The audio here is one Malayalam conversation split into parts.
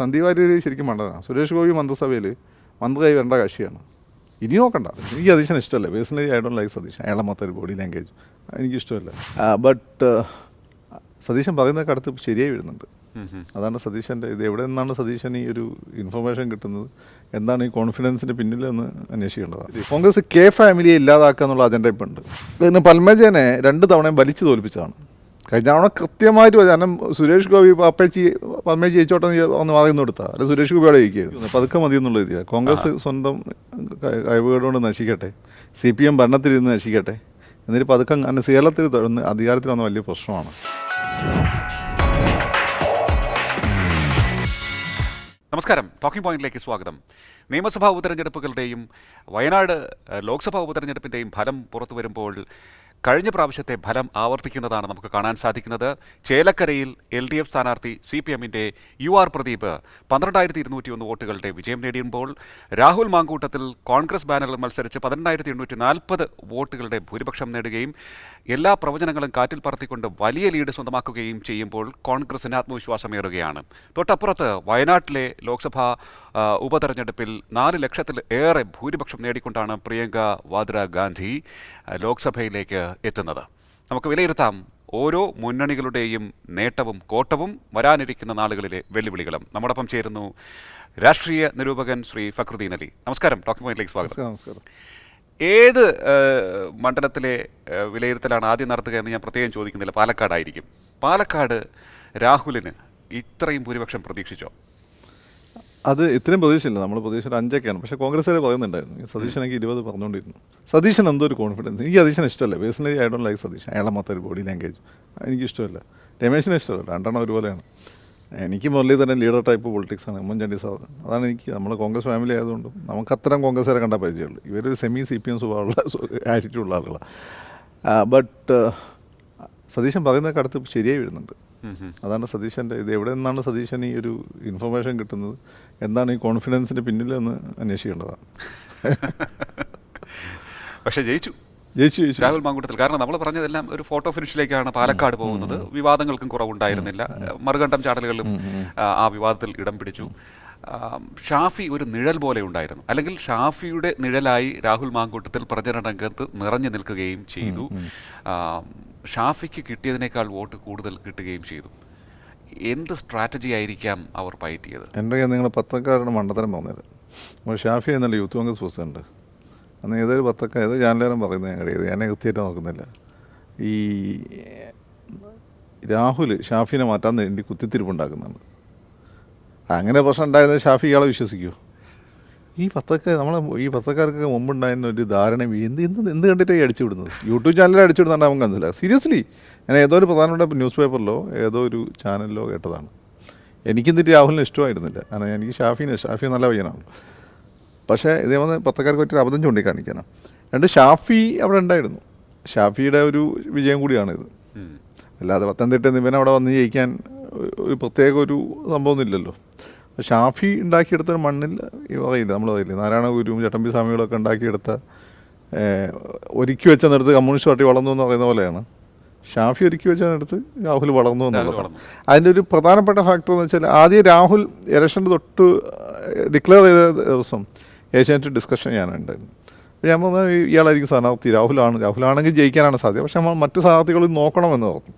സന്ദീപ് വാര്യർ ശരിക്കും മണ്ടനാണ് സുരേഷ് ഗോപി മന്ത്രിസഭയിൽ മന്ത്രിയായി വരേണ്ട കക്ഷിയാണ്. ഇനി നോക്കണ്ട. എനിക്ക് സതീശൻ ഇഷ്ടമല്ല. Personally I don't like Satheesan. അയാളെ മൊത്തം ഒരു ബോഡി ലാംഗ്വേജ്. എനിക്ക് ഇഷ്ടമല്ല. ബട്ട് സതീശൻ പറയുന്നതൊക്കെ അടുത്ത് ശരിയായി വരുന്നുണ്ട്. അതാണ് സതീശന്റെ ഇത്. എവിടെ നിന്നാണ് സതീശൻ ഈ ഒരു ഇൻഫർമേഷൻ കിട്ടുന്നത്? എന്താണ് ഈ കോൺഫിഡൻസിന്റെ പിന്നിലെന്ന് അന്വേഷിക്കേണ്ടതാണ്. കോൺഗ്രസ് കെ ഫാമിലിയെ ഇല്ലാതാക്കുക എന്നുള്ള അജണ്ട ഇപ്പം ഉണ്ട് പിന്നെ പൽമേജനെ രണ്ട് തവണയും വലിച്ചു തോൽപ്പിച്ചതാണ്. കഴിഞ്ഞ തവണ കൃത്യമായിട്ട് കാരണം സുരേഷ് ഗോപി അപ്പച്ചി അമ്മയെ ജയിച്ചോട്ടെ ഒന്ന് പറയുന്നു കൊടുത്താ. അല്ല സുരേഷ് ഗോപി അവിടെ ജയിക്കുകയായിരുന്നു. പതുക്കെ മതി എന്നുള്ള രീതിയാണ് കോൺഗ്രസ് സ്വന്തം ക- കഴിവുകേടുകൊണ്ട് നശിക്കട്ടെ. സി പി എം ഭരണത്തിലിരുന്ന് നശിക്കട്ടെ. എന്നിട്ട് പതുക്കെ അങ്ങനെ കേരളത്തിൽ തുടർന്ന് അധികാരത്തിൽ വന്ന വലിയ പ്രശ്നമാണ്. നമസ്കാരം. ടോക്കിംഗ് പോയിന്റിലേക്ക് സ്വാഗതം. നിയമസഭാ ഉപതെരഞ്ഞെടുപ്പുകളുടെയും വയനാട് ലോക്സഭാ ഉപതെരഞ്ഞെടുപ്പിന്റെയും ഫലം പുറത്തു വരുമ്പോൾ കഴിഞ്ഞ പ്രാവശ്യത്തെ ഫലം ആവർത്തിക്കുന്നതാണ് നമുക്ക് കാണാൻ സാധിക്കുന്നത്. ചേലക്കരയിൽ എൽ ഡി എഫ് സ്ഥാനാർത്ഥി സി പി എമ്മിന്റെ യു ആർ പ്രദീപ് പന്ത്രണ്ടായിരത്തി ഇരുന്നൂറ്റി ഒന്ന് വോട്ടുകളുടെ വിജയം നേടിയുമ്പോൾ രാഹുൽ മാങ്കൂട്ടത്തിൽ കോൺഗ്രസ് ബാനറിൽ മത്സരിച്ച് പതിനെണ്ണായിരത്തി എണ്ണൂറ്റി നാൽപ്പത് വോട്ടുകളുടെ ഭൂരിപക്ഷം നേടുകയും എല്ലാ പ്രവചനങ്ങളും കാറ്റിൽ പറത്തിക്കൊണ്ട് വലിയ ലീഡ് സ്വന്തമാക്കുകയും ചെയ്യുമ്പോൾ കോൺഗ്രസിന് ആത്മവിശ്വാസമേറുകയാണ്. തൊട്ടപ്പുറത്ത് വയനാട്ടിലെ ലോക്സഭാ ഉപതെരഞ്ഞെടുപ്പിൽ നാല് ലക്ഷത്തിൽ ഏറെ ഭൂരിപക്ഷം നേടിക്കൊണ്ടാണ് പ്രിയങ്ക വാദ്ര ഗാന്ധി ലോക്സഭയിലേക്ക് എത്തുന്നത്. നമുക്ക് വിലയിരുത്താം. ഓരോ മുന്നണികളുടെയും നേട്ടവും കോട്ടവും വരാനിരിക്കുന്ന നാളുകളിലെ വെല്ലുവിളികളും. നമ്മോടൊപ്പം ചേരുന്നു രാഷ്ട്രീയ നിരൂപകൻ ശ്രീ ഫക്രുദ്ദീൻ അലി. നമസ്കാരം. ഡോക്ടർ പോയിന്റിലേക്ക് സ്വാഗതം. നമസ്കാരം ഏത് മണ്ഡലത്തിലെ വിലയിരുത്തലാണ് ആദ്യം നടത്തുക എന്ന് ഞാൻ പ്രത്യേകം ചോദിക്കുന്നില്ല. പാലക്കാടായിരിക്കും. പാലക്കാട് രാഹുലിന് ഇത്രയും ഭൂരിപക്ഷം പ്രതീക്ഷിച്ചോ? അത് ഇത്രയും പ്രതീക്ഷയില്ല. നമ്മൾ പ്രതീക്ഷ ഒരു അഞ്ചൊക്കെയാണ്. പക്ഷേ കോൺഗ്രസ്സുകാർ പറയുന്നുണ്ടായിരുന്നു. സതീശനൊക്കെ ഇരുപത് പറഞ്ഞുകൊണ്ടിരുന്നു സതീശൻ എന്തോ ഒരു കോൺഫിഡൻസ് എനിക്ക് സതീശൻ ഇഷ്ടമല്ല. Personally I don't like Satheesan. അയാളെ മൊത്തം ഒരു ബോഡി ലാംഗ്വേജ് എനിക്ക് ഇഷ്ടമല്ല. രമേശിനെ ഇഷ്ടമല്ല. രണ്ടെണ്ണം ഒരുപോലെയാണ്. എനിക്ക് മുരളി തന്നെ ലീഡർ ടൈപ്പ് പൊളിറ്റിക്സ് ആണ്. ഉമ്മൻചാണ്ടി സാർ. അതാണ് എനിക്ക് നമ്മൾ കോൺഗ്രസ് ഫാമിലി ആയതുകൊണ്ടും നമുക്ക് അത്തരം കോൺഗ്രസ്സുകാരെ കണ്ടാൽ പരിചയമുള്ളൂ. ഇവരൊരു സെമി സി പി എം സ്വഭാവമുള്ള ആറ്റിറ്റ്യൂഡുള്ള ആളുകളാണ് ബട്ട് സതീശൻ പറയുന്നതൊക്കെ അടുത്ത് ശരിയായി വരുന്നുണ്ട്. അതാണ് സതീശന്റെ ഇത്. എവിടെ നിന്നാണ് സതീശൻ ഈ ഒരു ഇൻഫർമേഷൻ കിട്ടുന്നത്? എന്താണ് ഈ കോൺഫിഡൻസിന്റെ പിന്നിലെന്ന് അന്വേഷിക്കേണ്ടതാണ്. പക്ഷേ ജയിച്ചു. ജയിച്ചു ജയിച്ചു. രാഹുൽ മാങ്കൂട്ടത്തിൽ. കാരണം നമ്മൾ പറഞ്ഞതെല്ലാം ഒരു ഫോട്ടോ ഫിനിഷിലേക്കാണ് പാലക്കാട് പോകുന്നത്. വിവാദങ്ങൾക്കും കുറവുണ്ടായിരുന്നില്ല. മറുകണ്ഠം ചാടലുകളിലും ആ, വിവാദത്തിൽ ഇടം പിടിച്ചു. ഷാഫി ഒരു നിഴൽ പോലെ ഉണ്ടായിരുന്നു. അല്ലെങ്കിൽ ഷാഫിയുടെ നിഴലായി രാഹുൽ മാങ്കൂട്ടത്തിൽ പ്രചരണ രംഗത്ത് നിറഞ്ഞു നിൽക്കുകയും ചെയ്തു. ഷാഫിക്ക് കിട്ടിയതിനേക്കാൾ വോട്ട് കൂടുതൽ കിട്ടുകയും ചെയ്തു. എന്ത് സ്ട്രാറ്റജി ആയിരിക്കാം അവർ പയറ്റിയത്? എന്റെ കയ്യിൽ നിങ്ങൾ പത്രക്കാരുടെ മണ്ടത്തരം പറഞ്ഞത് അപ്പോൾ ഷാഫി എന്നുള്ള യൂത്ത് കോൺഗ്രസ് പ്രസിഡന്റ്? അന്ന് ഏതൊരു പത്രക്കാർ ഏതോ പറയുന്നത് ഞാൻ കഴിയത് ഞാൻ കൃത്യമായിട്ട് നോക്കുന്നില്ല. ഈ രാഹുൽ ഷാഫിനെ മാറ്റാൻ വേണ്ടി കുത്തിത്തിരിപ്പുണ്ടാക്കുന്നുണ്ട്. അങ്ങനെ പ്രശ്നം ഉണ്ടായിരുന്നത് ഷാഫി ഇയാളെ വിശ്വസിക്കുമോ ഈ പത്രക്ക നമ്മളെ ഈ പത്രക്കാർക്ക് മുമ്പുണ്ടായിരുന്ന ഒരു ധാരണ എന്ത് എന്ത് എന്ത് കണ്ടിട്ടാണ് അടിച്ചു വിടുന്നത് യൂട്യൂബ് ചാനലിൽ അടിച്ചു വിടുന്നുണ്ട് നമുക്ക് കണ്ടില്ല സീരിയസ്ലി ഞാൻ ഏതോ ഒരു പ്രധാനപ്പെട്ട ന്യൂസ് പേപ്പറിലോ ഏതോ ഒരു ചാനലിലോ കേട്ടതാണ്. എനിക്കെന്നിട്ട് രാഹുലിന് ഇഷ്ടമായിരുന്നില്ല. കാരണം എനിക്ക് ഷാഫിന് ഷാഫി നല്ല പയ്യനാണ്. പക്ഷേ ഇതേ വന്ന് പത്രക്കാർക്ക് പറ്റിയൊരു അബദ്ധം ചൂണ്ടിക്കാണിക്കാനാണ് രണ്ട് ഷാഫി അവിടെ ഉണ്ടായിരുന്നു. ഷാഫിയുടെ ഒരു വിജയം കൂടിയാണിത്. അല്ലാതെ പത്തനംതിട്ട ഇവൻ അവിടെ വന്ന് ജയിക്കാൻ ഒരു പ്രത്യേക ഒരു സംഭവമൊന്നുമില്ലല്ലോ ഷാഫി ഉണ്ടാക്കിയെടുത്ത മണ്ണിൽ പറയില്ല നമ്മൾ പറയില്ലേ നാരായണ ഗുരുവും ചട്ടമ്പി സ്വാമികളൊക്കെ ഉണ്ടാക്കിയെടുത്ത ഒരുക്കി വെച്ച നേരത്ത് കമ്മ്യൂണിസ്റ്റ് പാർട്ടി വളർന്നു എന്ന് പറയുന്ന പോലെയാണ്. ഷാഫി ഒരുക്കി വെച്ച നേരത്ത് രാഹുൽ വളർന്നു എന്നുള്ളതാണ്. അതിന്റെ ഒരു പ്രധാനപ്പെട്ട ഫാക്ടർ എന്ന് വെച്ചാൽ ആദ്യം രാഹുൽ ഇലക്ഷന്റെ തൊട്ട് ഡിക്ലെയർ ചെയ്ത ദിവസം ഏഷ്യാനെറ്റ് ഡിസ്കഷൻ ചെയ്യാനുണ്ടായിരുന്നു അപ്പോൾ ഞാൻ പറഞ്ഞാൽ ഇയാളായിരിക്കും സ്ഥാനാർത്ഥി രാഹുലാണ്. രാഹുലാണെങ്കിൽ ജയിക്കാനാണ് സാധ്യത. പക്ഷെ നമ്മൾ മറ്റ് സ്ഥാനാർത്ഥികൾ നോക്കണമെന്ന് പറഞ്ഞു.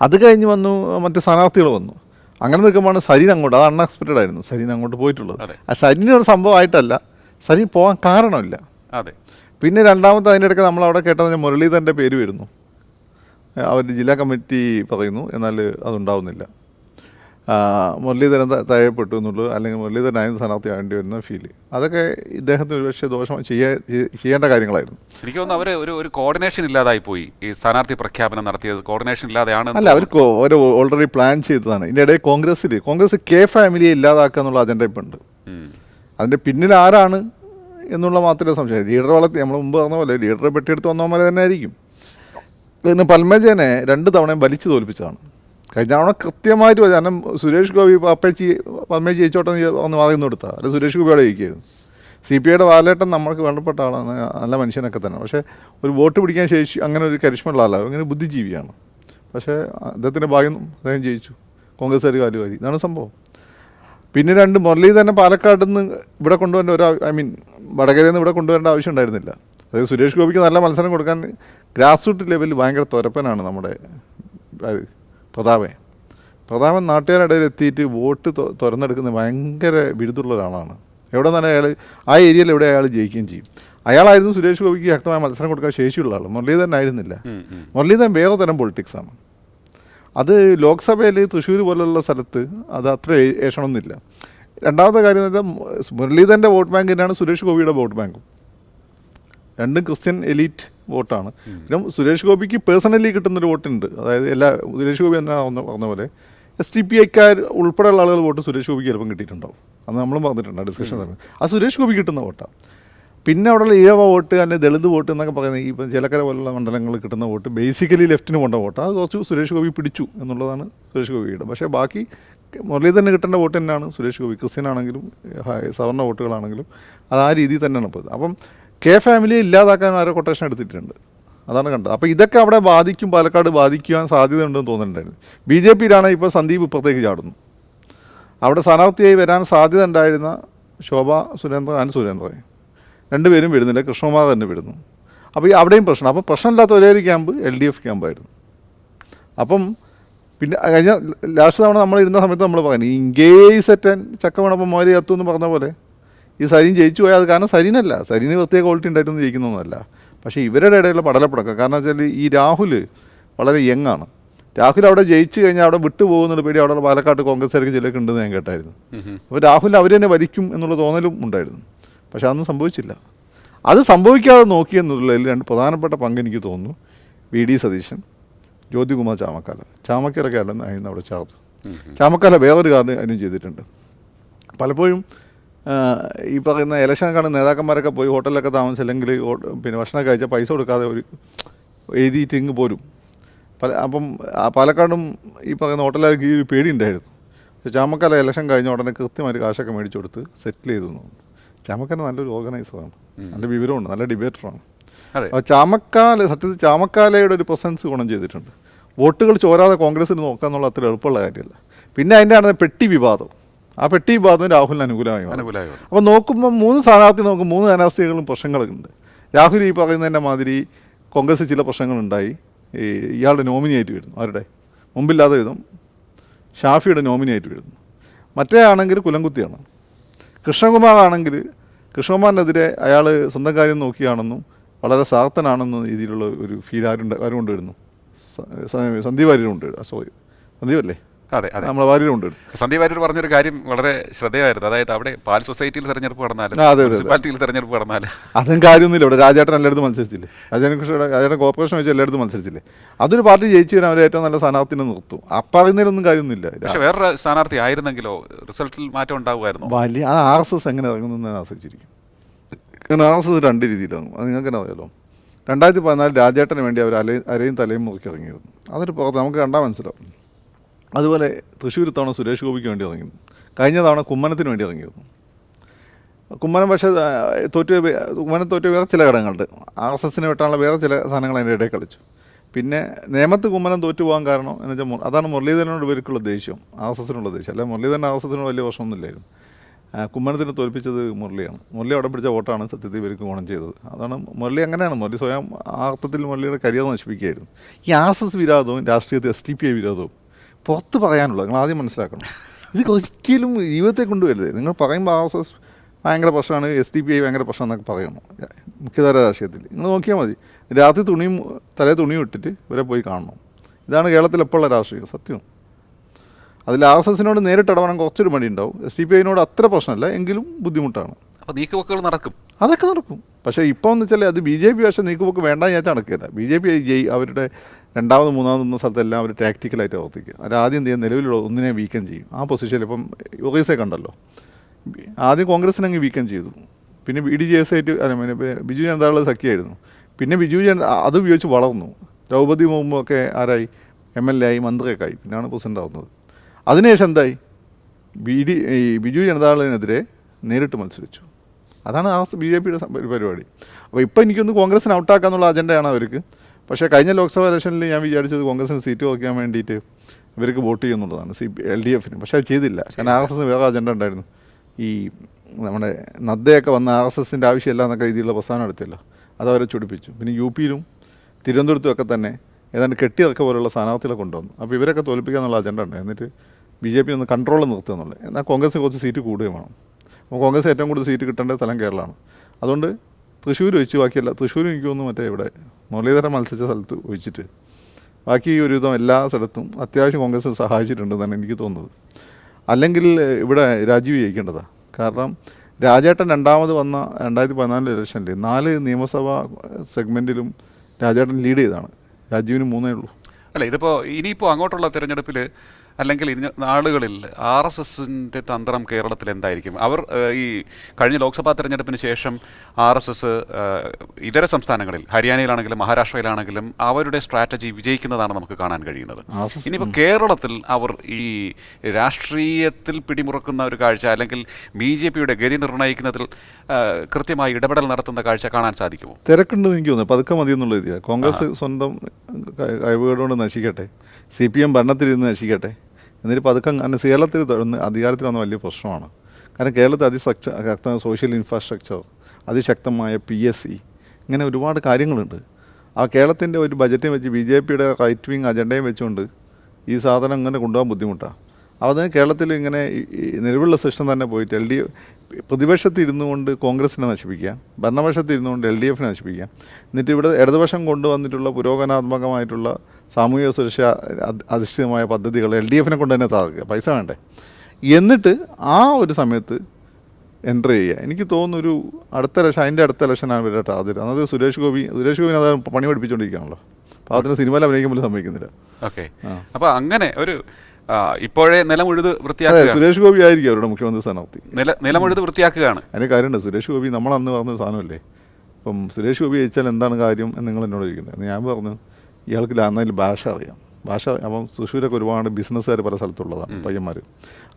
അത് കഴിഞ്ഞ് വന്നു മറ്റ് സ്ഥാനാർത്ഥികൾ വന്നു. അങ്ങനെ നിൽക്കുമ്പോൾ സരീൻ അങ്ങോട്ട് അത് അൺഎക്സ്പെക്റ്റഡ് ആയിരുന്നു. സരീൻ അങ്ങോട്ട് പോയിട്ടുള്ളത്. ആ സരീനൊരു സംഭവമായിട്ടല്ല സരീൻ പോകാൻ കാരണമില്ല. അതെ. പിന്നെ രണ്ടാമത്തെ അതിന്റെ ഇടയ്ക്ക് നമ്മൾ അവിടെ കേട്ടത് മുരളീധരന്റെ പേര് വരുന്നു. അവർ ജില്ലാ കമ്മിറ്റി പറയുന്നു എന്നാൽ അതുണ്ടാവുന്നില്ല. മുരളീധരൻ തഴയപ്പെട്ടു എന്നുള്ളൂ. അല്ലെങ്കിൽ മുരളീധരനായിരുന്നു സ്ഥാനാർത്ഥി ആകേണ്ടി വരുന്ന ഫീൽ അതൊക്കെ ഇദ്ദേഹത്തിന് ഒരുപക്ഷെ ദോഷം ചെയ്യാ ചെയ്യേണ്ട കാര്യങ്ങളായിരുന്നു. എനിക്ക് തോന്നുന്നു അവർ ഒരു ഒരു കോർഡിനേഷൻ ഇല്ലാതായി പോയി. ഈ സ്ഥാനാർത്ഥി പ്രഖ്യാപനം നടത്തിയത് കോർഡിനേഷൻ ഇല്ലാതെയാണ് അല്ല അവർ ഒരു ഓൾറെഡി പ്ലാൻ ചെയ്തതാണ്. ഇതിന്റെ ഇടയിൽ കോൺഗ്രസ്സിൽ കോൺഗ്രസ് കെ ഫാമിലിയെ ഇല്ലാതാക്കുക എന്നുള്ള അജണ്ട ഇപ്പം ഉണ്ട്. അതിന്റെ പിന്നിൽ ആരാണ് എന്നുള്ള മാത്രമേ സംശയം ലീഡർ വളർത്തി നമ്മൾ മുമ്പ് പറഞ്ഞ പോലെ ലീഡറെ പെട്ടിയെടുത്ത് വന്നവന്മാരെ തന്നെ ആയിരിക്കും പിന്നെ പൽമേജനെ രണ്ട് തവണയും വലിച്ചു തോൽപ്പിച്ചതാണ്. കഴിഞ്ഞ തവണ കൃത്യമായിട്ട് കാരണം സുരേഷ് ഗോപി അപ്പച്ചി പമ്മേച്ചി എന്ന് ഒന്ന് പറയുന്നു കൊടുത്താൽ അല്ല സുരേഷ് ഗോപിയോടെ ജയിക്കുകയായിരുന്നു സി പി ഐയുടെ വാലേട്ടൻ നമ്മൾക്ക് വേണ്ടപ്പെട്ട ആളാണ്. നല്ല മനുഷ്യനൊക്കെ തന്നെ. പക്ഷേ ഒരു വോട്ട് പിടിക്കാൻ ശേഷി അങ്ങനെ ഒരു കരിഷ്മുള്ള ആളാണ് അങ്ങനെ ബുദ്ധിജീവിയാണ്. പക്ഷേ അദ്ദേഹത്തിന്റെ ഭാഗ്യം അദ്ദേഹം ജയിച്ചു. കോൺഗ്രസ്സുകാർ കാലുവാരി ഇതാണ് സംഭവം. പിന്നെ രണ്ട് മുരളി തന്നെ പാലക്കാട് നിന്ന് ഇവിടെ കൊണ്ടുവരേണ്ട ഒരു ഐ മീൻ വടകരയിൽ നിന്ന് ഇവിടെ കൊണ്ടുവരേണ്ട ആവശ്യം ഉണ്ടായിരുന്നില്ല. അതായത് സുരേഷ് ഗോപിക്ക് നല്ല മത്സരം കൊടുക്കാൻ ഗ്രാസ് റൂട്ട് ലെവലിൽ ഭയങ്കര തുരപ്പനാണ് നമ്മുടെ അത് പ്രതാപൻ നാട്ടുകാരുടെ ഇടയിൽ എത്തിയിട്ട് വോട്ട് തുറന്നെടുക്കുന്ന ഭയങ്കര ബിരുദുള്ള ഒരാളാണ് എവിടെ നിന്നാണ് അയാൾ ആ ഏരിയയിൽ എവിടെ അയാൾ ജയിക്കുകയും ചെയ്യും. അയാളായിരുന്നു സുരേഷ് ഗോപിക്ക് ശക്തമായ മത്സരം കൊടുക്കാൻ ശേഷിയുള്ള ആൾ മുരളീധരൻ ആയിരുന്നില്ല. മുരളീധരൻ വേറെ തരം പൊളിറ്റിക്സാണ്. അത് ലോക്സഭയിൽ തൃശ്ശൂർ പോലുള്ള സ്ഥലത്ത് അത് അത്ര ഏഷണമൊന്നുമില്ല ഏഷണമെന്നില്ല രണ്ടാമത്തെ കാര്യം എന്ന് വെച്ചാൽ മുരളീധരന്റെ വോട്ട് ബാങ്ക് തന്നെയാണ് സുരേഷ് ഗോപിയുടെ വോട്ട് ബാങ്കും. രണ്ടും ക്രിസ്ത്യൻ എലീറ്റ് വോട്ടാണ്. പിന്നെ സുരേഷ് ഗോപിക്ക് പേഴ്സണലി കിട്ടുന്നൊരു വോട്ടുണ്ട്. അതായത് എല്ലാ സുരേഷ് ഗോപി തന്നെ പറഞ്ഞ- പോലെ എസ് ടി പി ഐക്കാർ ഉൾപ്പെടെയുള്ള ആളുകൾ വോട്ട് സുരേഷ് ഗോപിക്ക് ചിലപ്പം കിട്ടിയിട്ടുണ്ടാവും. അന്ന് നമ്മളും പറഞ്ഞിട്ടുണ്ട് ഡിസ്കഷൻ സമയത്ത്. ആ സുരേഷ് ഗോപി കിട്ടുന്ന വോട്ടാണ് പിന്നെ അവിടെയുള്ള ഈഴവ വോട്ട് അല്ലെങ്കിൽ ദളിത് വോട്ട് എന്നൊക്കെ പറയുന്നത് ഈ ചിലക്കര പോലുള്ള മണ്ഡലങ്ങളിൽ കിട്ടുന്ന വോട്ട് ബേസിക്കലി ലെഫ്റ്റിന് കൊണ്ട വോട്ട്. അത് കുറച്ച് സുരേഷ് ഗോപി പിടിച്ചു എന്നുള്ളതാണ് സുരേഷ് ഗോപിയുടെ പക്ഷേ ബാക്കി മുരളീധരന് കിട്ടേണ്ട വോട്ട് തന്നെയാണ് സുരേഷ് ഗോപി. ക്രിസ്ത്യൻ ആണെങ്കിലും സവർണ വോട്ടുകളാണെങ്കിലും അത് ആ രീതിയിൽ തന്നെയാണ്. ഇപ്പോൾ അപ്പം കെ ഫാമിലിയെ ഇല്ലാതാക്കാൻ ആരോ കൊട്ടേഷൻ എടുത്തിട്ടുണ്ട്. അതാണ് കണ്ടത്. അപ്പോൾ ഇതൊക്കെ അവിടെ ബാധിക്കും പാലക്കാട് ബാധിക്കുവാൻ സാധ്യതയുണ്ടെന്ന് തോന്നുന്നുണ്ടായിരുന്നു. ബി ജെ പിയിലാണ് ഇപ്പോൾ സന്ദീപ് ഇപ്പുറത്തേക്ക് ചാടുന്നു. അവിടെ സ്ഥാനാർത്ഥിയായി വരാൻ സാധ്യത ഉണ്ടായിരുന്ന ശോഭ സുരേന്ദ്രൻ ആൻഡ് സുരേന്ദ്രൻ. രണ്ടുപേരും വിടുന്നില്ല. കൃഷ്ണകുമാർ തന്നെ വിടുന്നു. അപ്പോൾ ഈ അവിടെയും പ്രശ്നം. അപ്പോൾ പ്രശ്നമില്ലാത്ത ഒരേ ഒരു ക്യാമ്പ് എൽ ഡി എഫ് ക്യാമ്പായിരുന്നു. അപ്പം പിന്നെ കഴിഞ്ഞ ലാസ്റ്റ് തവണ നമ്മൾ ഇരുന്ന സമയത്ത് നമ്മൾ പറഞ്ഞു ഇൻകേസ് അറ്റൻ ചക്കമണപ്പം എന്ന് പറഞ്ഞ പോലെ ഈ സരീൻ ജയിച്ചു പോയാൽ അത് കാരണം സരീനല്ല. സരീന് പ്രത്യേക ക്വാളിറ്റി ഉണ്ടായിട്ടൊന്നും ജയിക്കുന്നൊന്നുമല്ല. പക്ഷേ ഇവരുടെ ഇടയിലുള്ള പടലപ്പടക്കം കാരണം വെച്ചാൽ ഈ രാഹുൽ വളരെ യങ്ങാണ് രാഹുൽ അവിടെ ജയിച്ചു കഴിഞ്ഞാൽ അവിടെ വിട്ടു പോകുന്നുള്ള പേടി അവിടെ പാലക്കാട്ട് കോൺഗ്രസ്സുകാർക്ക് ചിലർക്ക് ഉണ്ടെന്ന് ഞാൻ കേട്ടായിരുന്നു. അപ്പോൾ രാഹുൽ അവർ തന്നെ വരിക്കും എന്നുള്ള തോന്നലും ഉണ്ടായിരുന്നു. പക്ഷേ അതൊന്നും സംഭവിച്ചില്ല. അത് സംഭവിക്കാതെ നോക്കിയെന്നുള്ളതിൽ രണ്ട് പ്രധാനപ്പെട്ട പങ്ക് എനിക്ക് തോന്നുന്നു. V D Satheesan Jyothikumar Chamakkala. ചാമക്കാലൊക്കെ ആയിരുന്നു അവിടെ ചേർത്ത് ഉം, ചാമക്കാല വേറൊരു കാര്യം അതിനും ചെയ്തിട്ടുണ്ട്. പലപ്പോഴും ഈ പറയുന്ന ഇലക്ഷൻ കാണുന്ന നേതാക്കന്മാരൊക്കെ പോയി ഹോട്ടലിലൊക്കെ താമസിച്ചില്ലെങ്കിൽ അല്ലെങ്കിൽ പിന്നെ ഭക്ഷണം കഴിച്ചാൽ പൈസ കൊടുക്കാതെ ഒരു എഴുതിയിട്ട് ഇങ്ങ് പോരും. പല അപ്പം പാലക്കാടും ഈ പറയുന്ന ഹോട്ടലുകാർക്ക് ഈ ഒരു പേടിയുണ്ടായിരുന്നു പക്ഷേ ചാമക്കാല ഇലക്ഷൻ കഴിഞ്ഞ ഉടനെ കൃത്യമായിട്ട് കാശൊക്കെ മേടിച്ചു കൊടുത്ത് സെറ്റിൽ ചെയ്തു ചാമക്കാല നല്ലൊരു ഓർഗനൈസറാണ് നല്ല വിവരമുണ്ട് നല്ല ഡിബേറ്ററാണ് ചാമക്കാല സത്യത്തിൽ ചാമക്കാലയുടെ ഒരു പ്രസൻസ് ഗുണം ചെയ്തിട്ടുണ്ട്. വോട്ടുകൾ ചോരാതെ കോൺഗ്രസിന് നോക്കാന്നുള്ള അത്ര എളുപ്പമുള്ള കാര്യമല്ല. പിന്നെ അതിന്റെ ആണ് പെട്ടി വിവാദം. ആ പെട്ടി വിവാദം രാഹുലിന് അനുകൂലമായി അപ്പൊ അനുകൂലമായി. അപ്പോൾ നോക്കുമ്പോൾ മൂന്ന് സ്ഥാനാർത്ഥി നോക്കും മൂന്ന് സ്ഥാനാർത്ഥികളും പ്രശ്നങ്ങളുണ്ട്. രാഹുൽ ഈ പറയുന്നതിന്റെ മാതിരി കോൺഗ്രസ് ചില പ്രശ്നങ്ങളുണ്ടായി. ഈ ഇയാളുടെ നോമിനിയായിട്ട് വരുന്നു. ആരുടെ? മുമ്പില്ലാതെ വിധം ഷാഫിയുടെ നോമിനിയായിട്ട് വരുന്നു. മറ്റേ ആണെങ്കിൽ കുലംകുത്തിയാണ്. കൃഷ്ണകുമാർ ആണെങ്കിൽ കൃഷ്ണകുമാറിനെതിരെ അയാൾ സ്വന്തം കാര്യം നോക്കിയാണെന്നും വളരെ സാർത്ഥനാണെന്ന രീതിയിലുള്ള ഒരു ഫീൽ ആരുണ്ട് ആരും കൊണ്ടുവരുന്നു സന്ദീപ് ആരും കൊണ്ടുവരും സോറി. സന്ദീപ് അല്ലേ? അതെ അതെ. നമ്മളെ വാര്യരുണ്ട് സന്ദീപ് വാര്യർ പറഞ്ഞൊരു കാര്യം വളരെ ശ്രദ്ധേയമായിരുന്നു. അതായത് അവിടെ പാൽ സൊസൈറ്റിയിൽ തെരഞ്ഞെടുപ്പ് നടന്നാലും. മുനിസിപ്പാലിറ്റിയിൽ തെരഞ്ഞെടുപ്പ് നടന്നാലും അതും കാര്യമൊന്നുമില്ല. ഇവിടെ രാജേട്ടൻ എല്ലായിടത്തും മത്സരിച്ചില്ലേ? രാജേട്ടൻ കൃഷി രാജേട്ടൻ കോർപ്പറേഷൻ വെച്ച് എല്ലായിടത്തും മത്സരിച്ചില്ലേ? അതൊരു പാർട്ടി ജയിച്ചു വരാൻ അവർ ഏറ്റവും നല്ല സ്ഥാനാർത്ഥിനെ നിർത്തും. അപ്പറയുന്നതിലൊന്നും കാര്യമൊന്നുമില്ല. പക്ഷെ വേറൊരു സ്ഥാനാർത്ഥി ആയിരുന്നെങ്കിലോ റിസൾട്ടിൽ മാറ്റം ഉണ്ടാകുമായിരുന്നു വലിയ ആ ആർ എസ് എസ് എങ്ങനെ ഇറങ്ങുന്നതിനെ ആശ്രയിച്ചിരിക്കും കാരണം ആർ എസ് എസ് രണ്ട് രീതിയിലാണ് അത് നിങ്ങൾക്ക് തന്നെ അറിയാലോ. രണ്ടായിരത്തി പതിനാല് രാജേട്ടന് വേണ്ടി അവർ അലയും അരയും തലയും മുറുക്കി ഇറങ്ങിയിരുന്നു. അതൊരു പുറത്ത് നമുക്ക് കണ്ടാൽ മനസ്സിലാവും. അതുപോലെ തൃശ്ശൂർ തവണ സുരേഷ് ഗോപിക്ക് വേണ്ടി ഇറങ്ങിയിരുന്നു കഴിഞ്ഞ തവണ കുമ്മനത്തിന് വേണ്ടി ഇറങ്ങിയിരുന്നു. കുമ്മനം പക്ഷേ തോറ്റു കുമ്മനം തോറ്റു വേറെ ചില ഘടകങ്ങളുണ്ട് ആർ എസ് എസിന് വെട്ടാനുള്ള വേറെ ചില സാധനങ്ങൾ അതിന്റെ ഇടയിൽ കളിച്ചു. പിന്നെ നേമത്ത് കുമ്മനം തോറ്റു പോകാൻ കാരണം എന്ന് വെച്ചാൽ അതാണ് മുരളീധരനോട് ഇവർക്കുള്ള ദേഷ്യം ആർ എസ് എസിനുള്ള ദേഷ്യം. അല്ല മുരളീധരൻ ആർ എസ് എസിനോട് വലിയ പ്രശ്നമൊന്നുമില്ലായിരുന്നു. കുമ്മനത്തിനെ തോൽപ്പിച്ചത് മുരളിയാണ്. മുരളി അവിടെ പിടിച്ച വോട്ടാണ് സത്യത്തിൽ ഇവർക്ക് ഗുണം ചെയ്തത്. അതാണ് മുരളി അങ്ങനെയാണ്. മുരളി സ്വയം ആ അർത്ഥത്തിൽ മുരളിയുടെ കരിയർ നശിപ്പിക്കുകയായിരുന്നു. ഈ ആർ എസ് എസ് വിരോധവും രാഷ്ട്രീയത്തിൽ എസ് ടി പി ഐ വിരോധവും പുറത്ത് പറയാനുള്ളത്. നിങ്ങൾ ആദ്യം മനസ്സിലാക്കണം. ഇത് ഒരിക്കലും ജീവിതത്തെ കൊണ്ടുവരുത് നിങ്ങൾ പറയുമ്പോൾ ആർ എസ് എസ് ഭയങ്കര പ്രശ്നമാണ്. എസ് ഡി പി ഐ ഭയങ്കര പ്രശ്നം എന്നൊക്കെ പറയണം മുഖ്യധാര രാഷ്ട്രീയത്തിൽ. നിങ്ങൾ നോക്കിയാൽ മതി. രാത്രി തുണിയും തലേ തുണിയും ഇട്ടിട്ട് ഇവരെ പോയി കാണണം. ഇതാണ് കേരളത്തിൽ എപ്പോഴുള്ള രാഷ്ട്രീയം. സത്യം. അതിൽ ആർ എസ് എസിനോട് നേരിട്ട് ഇടപെടാൻ കുറച്ചൊരു മടി ഉണ്ടാവും എസ് ഡി പി ഐനോട് അത്ര പ്രശ്നമല്ല. എങ്കിലും ബുദ്ധിമുട്ടാണ്. അപ്പോൾ നീക്കുപോക്കുകൾ നടക്കും. അതൊക്കെ നടക്കും. പക്ഷേ ഇപ്പോൾ എന്ന് വെച്ചാൽ അത് ബി ജെ പി പക്ഷേ നീക്കുപോക്ക് വേണ്ട ഞാൻ നടക്കില്ല ബി ജെ പി ജയി അവരുടെ രണ്ടാമത് മൂന്നാമത് നിന്ന സ്ഥലത്തെല്ലാം അവർ ടാക്റ്റിക്കലായിട്ട് പ്രവർത്തിക്കുക. അവർ ആദ്യം എന്ത് ചെയ്യും? നിലവിലുള്ള ഒന്നിനെ വീക്കം ചെയ്യും. ആ പൊസിഷനിൽ ഇപ്പം ഒറീസയെ കണ്ടല്ലോ. ആദ്യം കോൺഗ്രസിനെ അങ്ങ് വീക്കം ചെയ്തു. പിന്നെ ബി ഡി ജെ എസ് ആയിട്ട് പിന്നെ ബിജു ജനതാളുടെ സഖ്യമായിരുന്നു പിന്നെ ബിജു ജന അത് ഉപയോഗിച്ച് വളർന്നു. ദ്രൗപദി മുർമു ഒക്കെ ആരായി? എം എൽ എ ആയി മന്ത്രിയൊക്കെ ആയി. പിന്നെയാണ് പ്രസിഡന്റ് ആവുന്നത്. അതിനുശേഷം എന്തായി? ബി ഡി ഈ ബിജു ജനതാദളിനെതിരെ നേരിട്ട് മത്സരിച്ചു. അതാണ് ആ ബി ജെ പിയുടെ പരിപാടി. അപ്പോൾ ഇപ്പോൾ എനിക്കൊന്ന് കോൺഗ്രസിന് ഔട്ടാക്കാന്നുള്ള അജണ്ടയാണ് അവർക്ക്. പക്ഷേ കഴിഞ്ഞ ലോക്സഭാ ഇലക്ഷനിൽ ഞാൻ വിചാരിച്ചത് കോൺഗ്രസിന് സീറ്റ് കുറയ്ക്കാൻ വേണ്ടിയിട്ട് ഇവർക്ക് വോട്ട് ചെയ്യുന്നുള്ളതാണ്. സി എൽ ഡി എഫിന്. പക്ഷേ അത് ചെയ്തില്ല. കാരണം ആർ എസ് എസ് വേറെ അജണ്ട ഉണ്ടായിരുന്നു. ഈ നമ്മുടെ നദ്ദയൊക്കെ വന്ന ആർ എസ് എസിന്റെ ആവശ്യമില്ല എന്നൊക്കെ രീതിയിലുള്ള പ്രസ്ഥാനം എടുത്തില്ല അത് അവരെ ചുടിപ്പിച്ചു. പിന്നെ യു പിയിലും തിരുവനന്തപുരത്തും ഒക്കെ തന്നെ ഏതാണ്ട് കെട്ടിയതൊക്കെ പോലുള്ള സ്ഥാനാർത്ഥികളെ കൊണ്ടുവന്നു. അപ്പോൾ ഇവരൊക്കെ തോൽപ്പിക്കുക എന്നുള്ള അജണ്ട ഉണ്ട്. എന്നിട്ട് ബി ജെ പി ഒന്ന് കൺട്രോൾ നിർത്തുക എന്നുള്ളത്. എന്നാൽ കോൺഗ്രസിന് കുറച്ച് സീറ്റ് കൂടുകയും വേണം. അപ്പോൾ കോൺഗ്രസ് ഏറ്റവും കൂടുതൽ സീറ്റ് കിട്ടേണ്ട സ്ഥലം കേരളമാണ്. അതുകൊണ്ട് തൃശ്ശൂർ ഒഴിച്ച് ബാക്കിയല്ല. തൃശ്ശൂർ എനിക്ക് തോന്നുന്നു മറ്റേ ഇവിടെ മുരളീധരൻ മത്സരിച്ച സ്ഥലത്ത് ഒഴിച്ചിട്ട്. ബാക്കി ഒരുവിധം എല്ലാ സ്ഥലത്തും അത്യാവശ്യം കോൺഗ്രസ് സഹായിച്ചിട്ടുണ്ടെന്നാണ് എനിക്ക് തോന്നുന്നത്. അല്ലെങ്കിൽ ഇവിടെ രാജീവ് ജയിക്കേണ്ടതാണ് കാരണം രാജേട്ടൻ രണ്ടാമത് വന്ന രണ്ടായിരത്തി പതിനാലിലെ ഇലക്ഷനിൽ നാല് നിയമസഭാ സെഗ്മെന്റിലും രാജേട്ടൻ ലീഡ് ചെയ്താണ്. രാജീവിന് മൂന്നേ ഉള്ളൂ. അല്ല ഇതിപ്പോൾ ഇനിയിപ്പോൾ അങ്ങോട്ടുള്ള തിരഞ്ഞെടുപ്പിൽ അല്ലെങ്കിൽ ഇനി നാളുകളിൽ ആർ എസ് എസിന്റെ തന്ത്രം കേരളത്തിൽ എന്തായിരിക്കും? അവർ ഈ കഴിഞ്ഞ ലോക്സഭാ തെരഞ്ഞെടുപ്പിന് ശേഷം ആർ എസ് എസ് ഇതര സംസ്ഥാനങ്ങളിൽ ഹരിയാനയിലാണെങ്കിലും മഹാരാഷ്ട്രയിലാണെങ്കിലും അവരുടെ സ്ട്രാറ്റജി വിജയിക്കുന്നതാണ് നമുക്ക് കാണാൻ കഴിയുന്നത്. ഇനിയിപ്പോൾ കേരളത്തിൽ അവർ ഈ രാഷ്ട്രീയത്തിൽ പിടിമുറക്കുന്ന ഒരു കാഴ്ച അല്ലെങ്കിൽ ബി ജെ പിയുടെ ഗതി നിർണയിക്കുന്നതിൽ കൃത്യമായി ഇടപെടൽ നടത്തുന്ന കാഴ്ച കാണാൻ സാധിക്കുമോ? തിരക്കുണ്ടെന്ന് എനിക്ക് തോന്നുന്നു. പതുക്കെ മതി എന്നുള്ള രീതിയാണ് കോൺഗ്രസ് സ്വന്തം കഴിവുകളോട് നശിക്കട്ടെ. സി പി എം ഭരണത്തിലിരുന്ന് രക്ഷിക്കട്ടെ. എന്നിട്ട് പതുക്കെ കേരളത്തിൽ അധികാരത്തിൽ വന്ന വലിയ പ്രശ്നമാണ്. കാരണം കേരളത്തിൽ അതിശക്ത സോഷ്യൽ ഇൻഫ്രാസ്ട്രക്ചർ അതിശക്തമായ പി എസ് സി ഇങ്ങനെ ഒരുപാട് കാര്യങ്ങളുണ്ട്. ആ കേരളത്തിന്റെ ഒരു ബജറ്റും വെച്ച് ബി ജെ പിയുടെ റൈറ്റ് വിങ് അജണ്ടയും വെച്ചുകൊണ്ട് ഈ സാധനം ഇങ്ങനെ കൊണ്ടുപോകാൻ ബുദ്ധിമുട്ടാണ് അതിന് കേരളത്തിൽ ഇങ്ങനെ നിലവിലുള്ള സിസ്റ്റം തന്നെ പോയിട്ട് എൽ ഡി പ്രതിപക്ഷത്ത് ഇരുന്നു കൊണ്ട് കോൺഗ്രസിനെ നശിപ്പിക്കുക ഭരണപക്ഷത്ത് ഇരുന്നുകൊണ്ട് എൽ ഡി എഫിനെ നശിപ്പിക്കുക എന്നിട്ട് ഇവിടെ ഇടതുപക്ഷം കൊണ്ടുവന്നിട്ടുള്ള പുരോഗമനാത്മകമായിട്ടുള്ള സാമൂഹിക സുരക്ഷ അധ- അധിഷ്ഠിതമായ പദ്ധതികൾ എൽ ഡി എഫിനെ കൊണ്ട് തന്നെ താക്കുക പൈസ വേണ്ടേ? എന്നിട്ട് ആ ഒരു സമയത്ത് എന്റർ ചെയ്യുക. എനിക്ക് തോന്നുന്നു ഒരു അടുത്ത ഇലക്ഷൻ അതിന്റെ അടുത്ത ഇലക്ഷനാണ് ഇവരുടെ ടാർജറ്റ് അതായത് സുരേഷ് ഗോപി സുരേഷ് ഗോപിനെ അത് പണി പഠിപ്പിച്ചുകൊണ്ടിരിക്കുകയാണല്ലോ അപ്പോൾ അതിന് സിനിമയിൽ അഭിനയിക്കുമ്പോൾ സംഭവിക്കുന്നില്ല ഓക്കെ. അപ്പോൾ അങ്ങനെ ഒരു ഇപ്പോഴേ നിലമുഴുത് വൃത്തിയാക്കുക സുരേഷ് ഗോപി ആയിരിക്കും അവരുടെ മുഖ്യമന്ത്രി സ്ഥാനാർത്ഥി. നില നിലമുഴുത് വൃത്തിയാക്കുകയാണ്. അതിന് കാര്യമുണ്ട് സുരേഷ് ഗോപി നമ്മൾ അന്ന് പറഞ്ഞ സാധനമല്ലേ? ഇപ്പം സുരേഷ് ഗോപി ചോദിച്ചാൽ എന്താണ് കാര്യം എന്ന് നിങ്ങൾ എന്നോട് ചോദിക്കുന്നത്. ഞാൻ പറഞ്ഞു ഇയാൾക്ക് അന്നതിൽ ഭാഷ അറിയാം. ഭാഷ അപ്പം തൃശ്ശൂരൊക്കെ ഒരുപാട് ബിസിനസ്സുകാർ പല സ്ഥലത്തുള്ളതാണ് പയ്യന്മാർ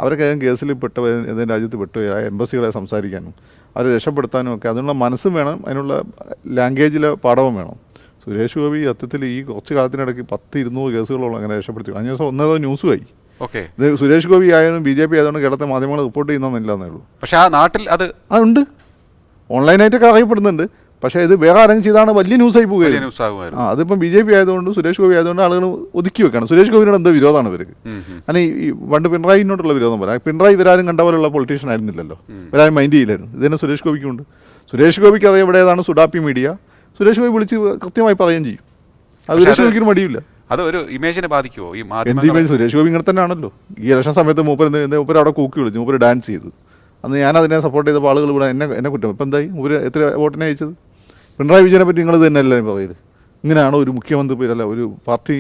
അവരൊക്കെ ഏതെങ്കിലും കേസിൽ പെട്ട ഏതെങ്കിലും രാജ്യത്ത് പെട്ടു എംബസികളെ സംസാരിക്കാനും അവരെ രക്ഷപ്പെടുത്താനും ഒക്കെ അതിനുള്ള മനസ്സും വേണം അതിനുള്ള ലാംഗ്വേജിലെ പാഠവും വേണം. സുരേഷ് ഗോപി സത്യത്തിൽ ഈ കുറച്ച് കാലത്തിനിടയ്ക്ക് പത്ത് ഇരുന്നൂറ് കേസുകളോളം അങ്ങനെ രക്ഷപ്പെടുത്തി. കഴിഞ്ഞ ദിവസം ഒന്നേതോ ന്യൂസുമായി ഓക്കെ. ഇത് സുരേഷ് ഗോപി ആയാലും ബി ജെ പി ആയതുകൊണ്ട് കേരളത്തെ മാധ്യമങ്ങൾ റിപ്പോർട്ട് ചെയ്യുന്നില്ല എന്നേ ഉള്ളൂ. പക്ഷേ ആ നാട്ടിൽ അത് ആ ഉണ്ട്. ഓൺലൈനായിട്ടൊക്കെ അറിയപ്പെടുന്നുണ്ട്. പക്ഷേ ഇത് വേറെ ആരെങ്കിലും ചെയ്താണ് വലിയ ന്യൂസായി വലിയ പോവുകയാണ് ന്യൂസ് ആകുമായിരുന്നു ആ അതിപ്പം ബി ജെ പി ആയതുകൊണ്ട് സുരേഷ് ഗോപി ആയതുകൊണ്ട് ആളുകൾ ഒതുക്കി വെക്കണം സുരേഷ് ഗോപിനോട് എന്തോ വിരോധമാണ് ഇവർക്ക്. ഉം. ഈ പണ്ട് പിണറായിനോടുള്ള വിരോധം പോലെ. പിണറായി ഇവരാരും കണ്ട പോലുള്ള പൊളിറ്റീഷ്യൻ ആയിരുന്നില്ലല്ലോ. ഇവരാരും മൈൻഡ് ചെയ്യില്ലായിരുന്നു. ഇതിന് സുരേഷ് ഗോപിക്കുണ്ട്. സുരേഷ് ഗോപിക്ക് അറിയാം ഇവിടെ ഏതാണ് സുഡാപ്പി മീഡിയ. സുരേഷ് ഗോപി വിളിച്ച് കൃത്യമായി പറയുകയും ചെയ്യും. അത് സുരേഷ് ഗോപിക്ക് മടിയില്ല അത് ഒരു ഇമേജിനെ ബാധിക്കുമോ ഈ ഇമേജ്? സുരേഷ് ഗോപി ഇങ്ങനെ തന്നെ ആണല്ലോ ഈ ഇലക്ഷൻ സമയത്ത് മൂപ്പർ മൂപ്പർ അവിടെ കൂക്കി വിളിച്ചു. മൂപ്പർ ഡാൻസ് ചെയ്തു. അന്ന് ഞാൻ അതിനെ സപ്പോർട്ട് ചെയ്തപ്പോൾ ആളുകൾ ഇവിടെ എന്നെ എന്നെ കുറ്റം. ഇപ്പം എന്തായി? മൂപ്പർ എത്ര വോട്ടിനെ അയച്ചത് പിണറായി വിജയനെ പറ്റി നിങ്ങൾ തന്നെയല്ലേ പറയുന്നത് ഇങ്ങനെയാണോ ഒരു മുഖ്യമന്ത്രി അല്ല ഒരു പാർട്ടി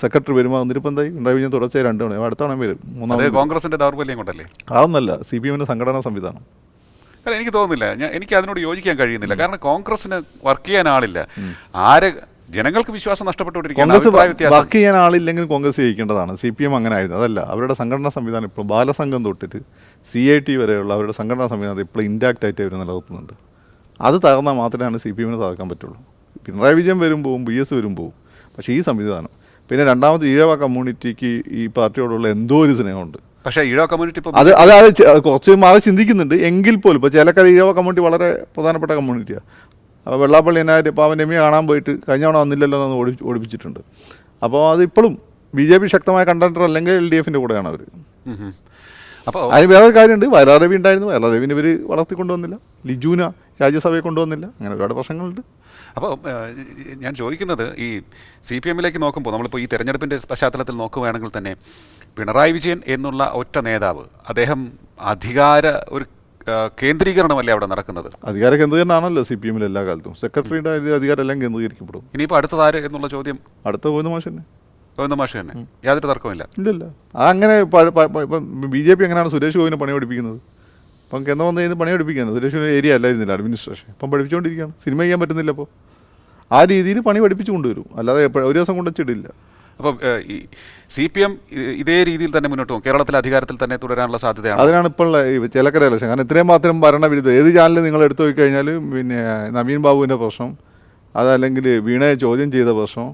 സെക്രട്ടറി വരുമ്പോൾ എന്നിട്ട് ഇപ്പം എന്തായി? പിണറായി വിജയൻ തുടർച്ചയായി രണ്ട് തവണ. അടുത്താണെങ്കിൽ വരും. മൂന്നാമത് കോൺഗ്രസിന്റെ ദൗർബല്യം കൊണ്ടല്ലേ? അതൊന്നല്ല സി പി എമ്മിന്റെ സംഘടനാ സംവിധാനം. അല്ല എനിക്ക് തോന്നുന്നില്ല. ഞാൻ എനിക്ക് അതിനോട് യോജിക്കാൻ കഴിയുന്നില്ല. കാരണം കോൺഗ്രസിന് വർക്ക് ചെയ്യാൻ ആളില്ല. ആരെ ജനങ്ങൾക്ക് വിശ്വാസം കോൺഗ്രസ് വർക്ക് ചെയ്യാൻ ആളില്ലെങ്കിൽ കോൺഗ്രസ് ജയിക്കേണ്ടതാണ്. സി പി എം അങ്ങനെ ആയിരുന്നു. അതല്ല അവരുടെ സംഘടനാ സംവിധാനം ഇപ്പോൾ ബാലസംഘം തൊട്ടിട്ട് സി ഐ ടി വരെയുള്ള അവരുടെ സംഘടനാ സംവിധാനം ഇപ്പോൾ ഇൻടാക്റ്റ് ആയിട്ട് അവർ നിലനിർത്തുന്നുണ്ട്. അത് തകർന്നാൽ മാത്രമേ സി പി എമ്മിന് തകർക്കാൻ പറ്റുള്ളൂ. പിണറായി വിജയൻ വരും പോവും ബി എസ് വരും പോവും. പക്ഷേ ഈ സംവിധാനം പിന്നെ രണ്ടാമത് ഈഴവ കമ്മ്യൂണിറ്റിക്ക് ഈ പാർട്ടിയോടുള്ള എന്തോ ഒരു സ്നേഹമുണ്ട്. പക്ഷേ ഈഴവ കമ്മ്യൂണിറ്റി ഇപ്പോൾ അത് അത് അത് കുറച്ച് മാറി ചിന്തിക്കുന്നുണ്ട്. എങ്കിൽ പോലും ഇപ്പോൾ ചിലക്കാർ ഈഴവ കമ്മ്യൂണിറ്റി വളരെ പ്രധാനപ്പെട്ട കമ്മ്യൂണിറ്റിയാണ് അപ്പോൾ വെള്ളാപ്പള്ളി എന്നായിട്ട് ഇപ്പോൾ അവൻ രമ്യ കാണാൻ പോയിട്ട് കഴിഞ്ഞ തവണ വന്നില്ലല്ലോ എന്ന് ഓടി ഓടിപ്പിച്ചിട്ടുണ്ട്. അപ്പോൾ അത് ഇപ്പോഴും ബി ജെ പി ശക്തമായ കണ്ടക്ടർ അല്ലെങ്കിൽ എൽ ഡി എഫിന്റെ കൂടെയാണ് അവർ. അപ്പോൾ അതിന് വേറെ ഒരു കാര്യമുണ്ട് വയലാരവി ഉണ്ടായിരുന്നു. വയലാരവിനെ ഇവർ വളർത്തിക്കൊണ്ടുവന്നില്ല. ലിജൂന രാജ്യസഭയെ കൊണ്ടുവന്നില്ല. അങ്ങനെ ഒരുപാട് പ്രശ്നങ്ങളുണ്ട്. അപ്പോൾ ഞാൻ ചോദിക്കുന്നത് ഈ സി പി എമ്മിലേക്ക് നോക്കുമ്പോൾ നമ്മളിപ്പോൾ ഈ തെരഞ്ഞെടുപ്പിന്റെ പശ്ചാത്തലത്തിൽ നോക്കുകയാണെങ്കിൽ തന്നെ പിണറായി വിജയൻ എന്നുള്ള ഒറ്റ നേതാവ് അദ്ദേഹം അധികാര ഒരു കേന്ദ്രീകരണമല്ലേ അവിടെ നടക്കുന്നത്? അധികാര കേന്ദ്രീകരണമാണല്ലോ സി പി എമ്മിൽ എല്ലാ കാലത്തും. സെക്രട്ടറിയുടെ അധികാരം എല്ലാം കേന്ദ്രീകരിക്കപ്പെടും. ഇനിയിപ്പോൾ ആര് എന്നുള്ള ചോദ്യം? അടുത്ത പോകുന്ന മാഷ് തന്നെ. ഗോവിന്ദ മാഷ് തന്നെ. യാതൊരു തർക്കമില്ല ഇല്ലല്ല. അങ്ങനെ ബി ജെ പി എങ്ങനെയാണ് സുരേഷ് ഗോവിനെ പണി പഠിപ്പിക്കുന്നത് ഇപ്പം കേന്ദ്രം വന്ന് കഴിഞ്ഞ് പണി പഠിപ്പിക്കുന്നത് സുരേഷ് ഏരിയ അല്ലായിരുന്നില്ല അഡ്മിനിസ്ട്രേഷൻ ഇപ്പം പഠിപ്പിച്ചുകൊണ്ടിരിക്കുകയാണ്. സിനിമ ചെയ്യാൻ പറ്റുന്നില്ല അപ്പോൾ ആ രീതിയിൽ പണി പഠിപ്പിച്ചു കൊണ്ടുവരും. അല്ലാതെ ഒരു ദിവസം കൊണ്ട് വെച്ചിട്ടില്ല. അപ്പം ഈ സി പി എം ഇതേ രീതിയിൽ തന്നെ മുന്നോട്ട് പോകും. കേരളത്തിൽ അധികാരത്തിൽ തന്നെ തുടരാനുള്ള സാധ്യതയാണ്. അതിനാണ് ഇപ്പോൾ ചിലക്കര ഇലക്ഷൻ. കാരണം ഇത്രയും മാത്രം ഭരണവിരുദ്ധം. ഏത് ചാനൽ നിങ്ങൾ എടുത്തു നോക്കിക്കഴിഞ്ഞാൽ കഴിഞ്ഞാൽ പിന്നെ നവീൻ ബാബുവിന്റെ പ്രശ്നം അതല്ലെങ്കിൽ വീണയെ ചോദ്യം ചെയ്ത പ്രശ്നം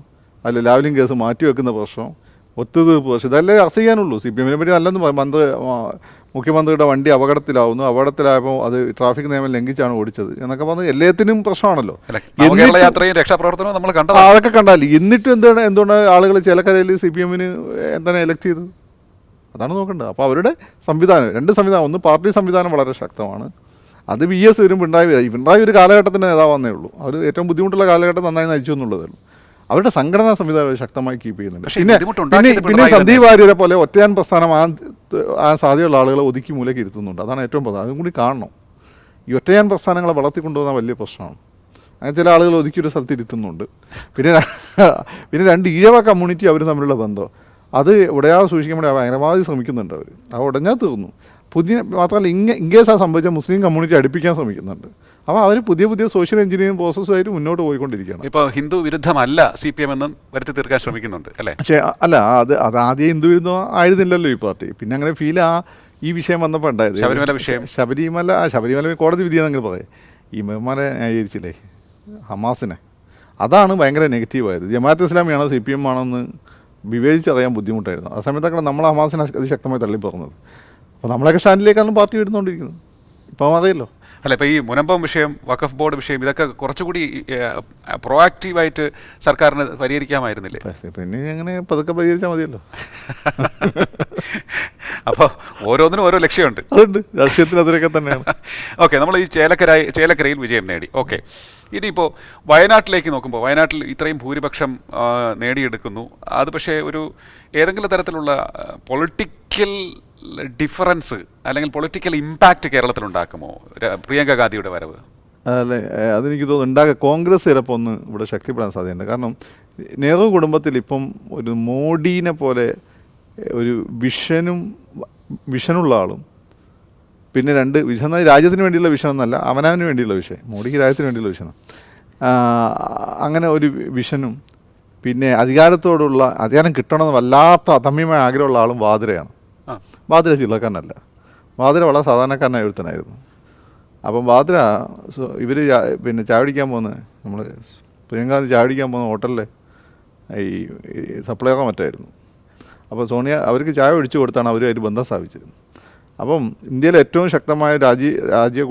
അല്ല ലാവലിംഗ് കേസ് മാറ്റിവെക്കുന്ന പ്രശ്നം ഒത്തുതീർപ്പ് പ്രശ്നം. ഇതല്ലേ ചർച്ച ചെയ്യാനുള്ളൂ. സി പി എമ്മിനെ പറ്റി നല്ലൊന്നും മന്ത്രി മുഖ്യമന്ത്രിയുടെ വണ്ടി അപകടത്തിലാവുന്നു. അപകടത്തിലായപ്പോൾ അത് ട്രാഫിക് നിയമം ലംഘിച്ചാണ് ഓടിച്ചത് എന്നൊക്കെ പറഞ്ഞ് എല്ലാത്തിനും പ്രശ്നമാണല്ലോ. യാത്രയും രക്ഷാപ്രവർത്തനവും നമ്മൾ കണ്ടത് അതൊക്കെ കണ്ടാൽ എന്നിട്ടും എന്താണ് എന്തുകൊണ്ടാണ് ആളുകൾ ചിലക്കരയിൽ സി പി എമ്മിന് എന്താണ് എലക്ട് ചെയ്തത്? അതാണ് നോക്കേണ്ടത്. അപ്പോൾ അവരുടെ സംവിധാനം രണ്ട് സംവിധാനം. ഒന്ന് പാർട്ടി സംവിധാനം വളരെ ശക്തമാണ്. അത് വി എസ് വരും പിണറായി പിണറായി ഒരു കാലഘട്ടത്തിന്റെ നേതാവെന്നേ ഉള്ളൂ. അവർ ഏറ്റവും ബുദ്ധിമുട്ടുള്ള കാലഘട്ടം നന്നായി നയിച്ചു എന്നുള്ളതേ ഉള്ളൂ. അവരുടെ സംഘടനാ സംവിധാനം ശക്തമായി കീപ്പ് ചെയ്യുന്നുണ്ട്. പിന്നെ പിന്നെ സന്ദീപ് വാര്യരെ പോലെ ഒറ്റയാൻ പ്രസ്ഥാനം ആ ആ സാധ്യതയുള്ള ആളുകളെ ഒതുക്കി മൂലയ്ക്ക് ഇരുത്തുന്നുണ്ട്. അതാണ് ഏറ്റവും പ്രധാനം. അതും കൂടി കാണണം. ഈ ഒറ്റയാൻ പ്രസ്ഥാനങ്ങളെ വളർത്തിക്കൊണ്ടുപോകുന്ന വലിയ പ്രശ്നമാണ്. അങ്ങനെ ചില ആളുകൾ ഒതുക്കി ഒരു സ്ഥലത്ത് ഇരുത്തുന്നുണ്ട്. പിന്നെ പിന്നെ രണ്ട് ഈഴവ കമ്മ്യൂണിറ്റി അവർ തമ്മിലുള്ള ബന്ധം. അത് ഉടയാതെ സൂക്ഷിക്കാൻ വേണ്ടി ഭയങ്കരമായി ശ്രമിക്കുന്നുണ്ട് അവർ അത് ഉടഞ്ഞാൽ തീർന്നു. പുതിയ മാത്രമല്ല ഇങ്ങ ഇങ്ങേസ് ആ സംഭവിച്ച മുസ്ലിം കമ്മ്യൂണിറ്റി അടുപ്പിക്കാൻ ശ്രമിക്കുന്നുണ്ട്. അപ്പോൾ അവർ പുതിയ പുതിയ സോഷ്യൽ എഞ്ചിനീയറിംഗ് പ്രോസസ്സുമായിട്ട് മുന്നോട്ട് പോയിക്കൊണ്ടിരിക്കുകയാണ്. ഇപ്പോൾ ഹിന്ദു വിരുദ്ധമല്ല സി പി എം എന്നും വരുത്തി തീർക്കാൻ ശ്രമിക്കുന്നുണ്ട് അല്ലേ? പക്ഷേ അല്ല അത് അത് ആദ്യം ഹിന്ദു വിരുദ്ധം ആയിരുന്നില്ലല്ലോ ഈ പാർട്ടി. പിന്നെ അങ്ങനെ ഫീൽ ആ ഈ വിഷയം വന്നപ്പോൾ ഉണ്ടായത്. ശബരിമല വിഷയം. ശബരിമല ആ, ശബരിമല കോടതി വിധിയാണെങ്കിൽ പറയാം. ഈ മെഹ്മാനെ ന്യായീകരിച്ചില്ലേ? ഹമാസിനെ. അതാണ് ഭയങ്കര നെഗറ്റീവായത് ജമാഅത്ത് ഇസ്ലാമിയാണോ സി പി എം ആണോ എന്ന് വിവേചിച്ചറിയാൻ ബുദ്ധിമുട്ടായിരുന്നു. ആ സമയത്തൊക്കെ നമ്മൾ ഹമാസിനെ അതിശക്തമായി തള്ളിപ്പറഞ്ഞത്. അപ്പോൾ നമ്മളൊക്കെ സ്റ്റാൻഡിലേക്കാണ് പാർട്ടി വരുന്നുകൊണ്ടിരിക്കുന്നത് ഇപ്പം അറിയല്ലോ. അല്ല ഇപ്പോൾ ഈ മുനമ്പം വിഷയം വഖഫ് ബോർഡ് വിഷയം ഇതൊക്കെ കുറച്ചുകൂടി പ്രൊആക്റ്റീവായിട്ട് സർക്കാരിന് പരിഹരിക്കാമായിരുന്നില്ലേ? പിന്നെ അങ്ങനെ പതുക്കെ പരിഹരിച്ചാൽ മതിയല്ലോ. അപ്പോൾ ഓരോന്നിനും ഓരോ ലക്ഷ്യമുണ്ട്. അതുണ്ട്. രാഷ്ട്രീയത്തിൽ അതിലൊക്കെ തന്നെയാണ്. ഓക്കെ നമ്മൾ ഈ ചേലക്കര ചേലക്കരയിൽ വിജയം നേടി. ഓക്കെ. ഇനിയിപ്പോൾ വയനാട്ടിലേക്ക് നോക്കുമ്പോൾ വയനാട്ടിൽ ഇത്രയും ഭൂരിപക്ഷം നേടിയെടുക്കുന്നു. അത് പക്ഷേ ഒരു ഏതെങ്കിലും തരത്തിലുള്ള പൊളിറ്റിക്കൽ ഡിഫറൻസ് അല്ലെങ്കിൽ പൊളിറ്റിക്കൽ ഇമ്പാക്റ്റ് കേരളത്തിൽ ഉണ്ടാക്കുമോ? പ്രിയങ്ക ഗാന്ധിയുടെ വരവ്. അല്ലെ അതെനിക്ക് തോന്നുന്നു ഉണ്ടാകുക കോൺഗ്രസ് ചിലപ്പോൾ ഒന്ന് ഇവിടെ ശക്തിപ്പെടാൻ സാധ്യതയുണ്ട്. കാരണം നെഹ്റു കുടുംബത്തിൽ ഇപ്പം ഒരു മോഡീനെ പോലെ ഒരു വിഷനും വിഷനുള്ള ആളും. പിന്നെ രണ്ട് വിഷൻ രാജ്യത്തിന് വേണ്ടിയുള്ള വിഷൻ എന്നല്ല അവനവന് വേണ്ടിയുള്ള വിഷയം. മോഡിക്ക് രാജ്യത്തിന് വേണ്ടിയുള്ള വിഷനം. അങ്ങനെ ഒരു വിഷനും പിന്നെ അധികാരത്തോടുള്ള അധികാരം കിട്ടണമെന്ന് വല്ലാത്ത അദമ്യമായ ആഗ്രഹമുള്ള ആളും വാതിരയാണ്. വാതിര ജില്ലക്കാരനല്ല. ബാദ്ര വളരെ സാധാരണക്കാരനായ ഒരുത്തനായിരുന്നു. അപ്പം ബാദ്ര ഇവർ പിന്നെ ചാവടിക്കാൻ പോകുന്നത് പോകുന്ന നമ്മൾ പ്രിയങ്കാന്തി ചാവടിക്കാൻ പോകുന്ന ഹോട്ടലിലെ ഈ സപ്ലൈകോ മറ്റായിരുന്നു. അപ്പോൾ സോണിയ അവർക്ക് ചായ ഒഴിച്ചു കൊടുത്താണ് അവരുമായിട്ട് ബന്ധം സ്ഥാപിച്ചത് അപ്പം ഇന്ത്യയിലെ ഏറ്റവും ശക്തമായ രാജ്യ രാജ്യ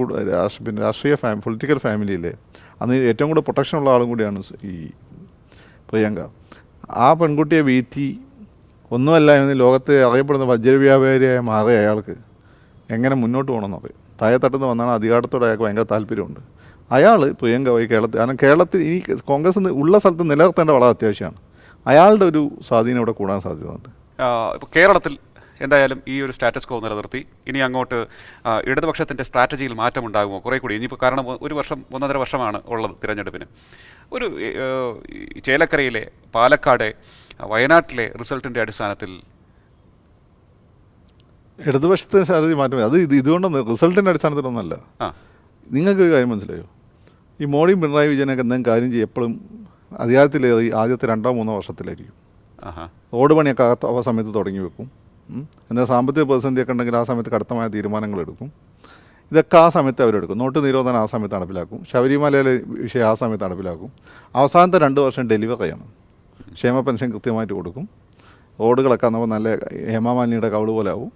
പിന്നെ രാഷ്ട്രീയ ഫാ പൊളിറ്റിക്കൽ ഫാമിലിയിലെ അന്ന് ഏറ്റവും കൂടുതൽ പ്രൊട്ടക്ഷൻ ഉള്ള ആളും കൂടിയാണ് ഈ പ്രിയങ്ക. ആ പെൺകുട്ടിയെ വീഴ്ത്തി ഒന്നുമല്ല ഇന്ന് ലോകത്ത് അറിയപ്പെടുന്ന വജ്രവ്യാപാരിയായ മാറിയ അയാൾക്ക്. എങ്ങനെ മുന്നോട്ട് പോകണമെന്ന് അറിയാം. താഴെത്തട്ടുന്ന വന്നാണ് അധികാരത്തോടെ അയാൾക്ക് ഭയങ്കര താല്പര്യമുണ്ട്. അയാൾ പ്രിയങ്ക പോയി കേരളത്തിൽ കാരണം കേരളത്തിൽ ഈ കോൺഗ്രസ് ഉള്ള സ്ഥലത്ത് നിലനിർത്തേണ്ട വളരെ അത്യാവശ്യമാണ്. അയാളുടെ ഒരു സ്വാധീനം ഇവിടെ കൂടാൻ സാധ്യതയുണ്ട്. കേരളത്തിൽ എന്തായാലും ഈ ഒരു സ്റ്റാറ്റസ് കോ നിലനിർത്തി. ഇനി അങ്ങോട്ട് ഇടതുപക്ഷത്തിന്റെ സ്ട്രാറ്റജിയിൽ മാറ്റം ഉണ്ടാകുമോ കുറേ കൂടി. ഇനിയിപ്പോൾ കാരണം ഒരു വർഷം ഒന്നര വർഷമാണ് ഉള്ളത് തിരഞ്ഞെടുപ്പിന്. ഒരു ചേലക്കരയിലെ പാലക്കാട് വയനാട്ടിലെ റിസൾട്ടിന്റെ അടിസ്ഥാനത്തിൽ ഇടതുപക്ഷത്തിന് സാധ്യത മാറ്റം അത് ഇത് ഇതുകൊണ്ടൊന്നും റിസൾട്ടിന്റെ അടിസ്ഥാനത്തിലൊന്നല്ല നിങ്ങൾക്ക് ഒരു കാര്യം മനസ്സിലായോ? ഈ മോഡി പിണറായി വിജയനൊക്കെ എന്തെങ്കിലും കാര്യം ചെയ്യും എപ്പോഴും അധികാരത്തിലേറി ആദ്യത്തെ രണ്ടോ മൂന്നോ വർഷത്തിലായിരിക്കും. റോഡ് പണിയൊക്കെ ആ സമയത്ത് തുടങ്ങി വെക്കും. എന്നാൽ സാമ്പത്തിക പ്രതിസന്ധിയൊക്കെ ഉണ്ടെങ്കിൽ ആ സമയത്ത് കടുത്തമായ തീരുമാനങ്ങൾ എടുക്കും. ഇതൊക്കെ ആ സമയത്ത് അവരെടുക്കും നോട്ട് നിരോധനം ആ സമയത്ത് നടപ്പിലാക്കും. ശബരിമലയിലെ വിഷയം ആ സമയത്ത് നടപ്പിലാക്കും. അവസാനത്തെ രണ്ട് വർഷം ഡെലിവറിയാണ് ക്ഷേമ പെൻഷൻ കൃത്യമായിട്ട് കൊടുക്കും. റോഡുകളൊക്കെ നമ്മൾ നല്ല ഹേമാമാലിനിയുടെ കവിൾ പോലെ ആവും.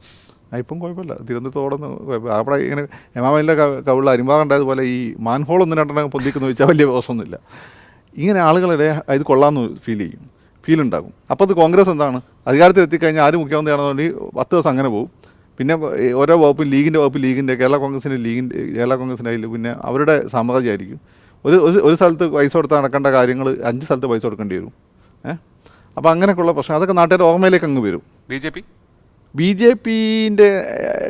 ഇപ്പം കുഴപ്പമില്ല. തിരുവനന്തപുരത്തോടൊന്നും കുഴപ്പമില്ല അവിടെ ഇങ്ങനെ ഹേമാമാലിന്റെ കവിളിൽ അരിമ്പാറുണ്ടായതുപോലെ ഈ മാൻഹോൾ ഒന്നും രണ്ടെണ്ണം പൊന്തിക്കുന്ന വെച്ചാൽ വലിയ ദിവസമൊന്നുമില്ല ഇങ്ങനെ ആളുകളെ ഇത് കൊള്ളാമെന്ന് ഫീൽ ചെയ്യും. ഫീൽ ഉണ്ടാകും. അപ്പോൾ അത് കോൺഗ്രസ് എന്താണ്? അധികാരത്തിൽ എത്തിക്കഴിഞ്ഞാൽ ആര് മുഖ്യമന്ത്രിയാണെന്നുണ്ടെങ്കിൽ പത്ത് ദിവസം അങ്ങനെ പോകും പിന്നെ ഓരോ വകുപ്പ് ലീഗിന്റെ വകുപ്പ് ലീഗിന്റെ കേരള കോൺഗ്രസിന്റെ ലീഗിന്റെ കേരള കോൺഗ്രസിന്റെ അതിൽ പിന്നെ അവരുടെ സാമ്രാജ്യമായിരിക്കും. ഒരു ഒരു സ്ഥലത്ത് പൈസ കൊടുത്ത് നടക്കേണ്ട കാര്യങ്ങൾ അഞ്ച് സ്ഥലത്ത് പൈസ കൊടുക്കേണ്ടി വരും. ഏഹ് അപ്പോൾ അങ്ങനെയൊക്കെയുള്ള പ്രശ്നം. അതൊക്കെ നാട്ടുകാരുടെ ഓർമ്മയിലേക്ക് അങ്ങ് വരും. B J P? B J പിന്റെ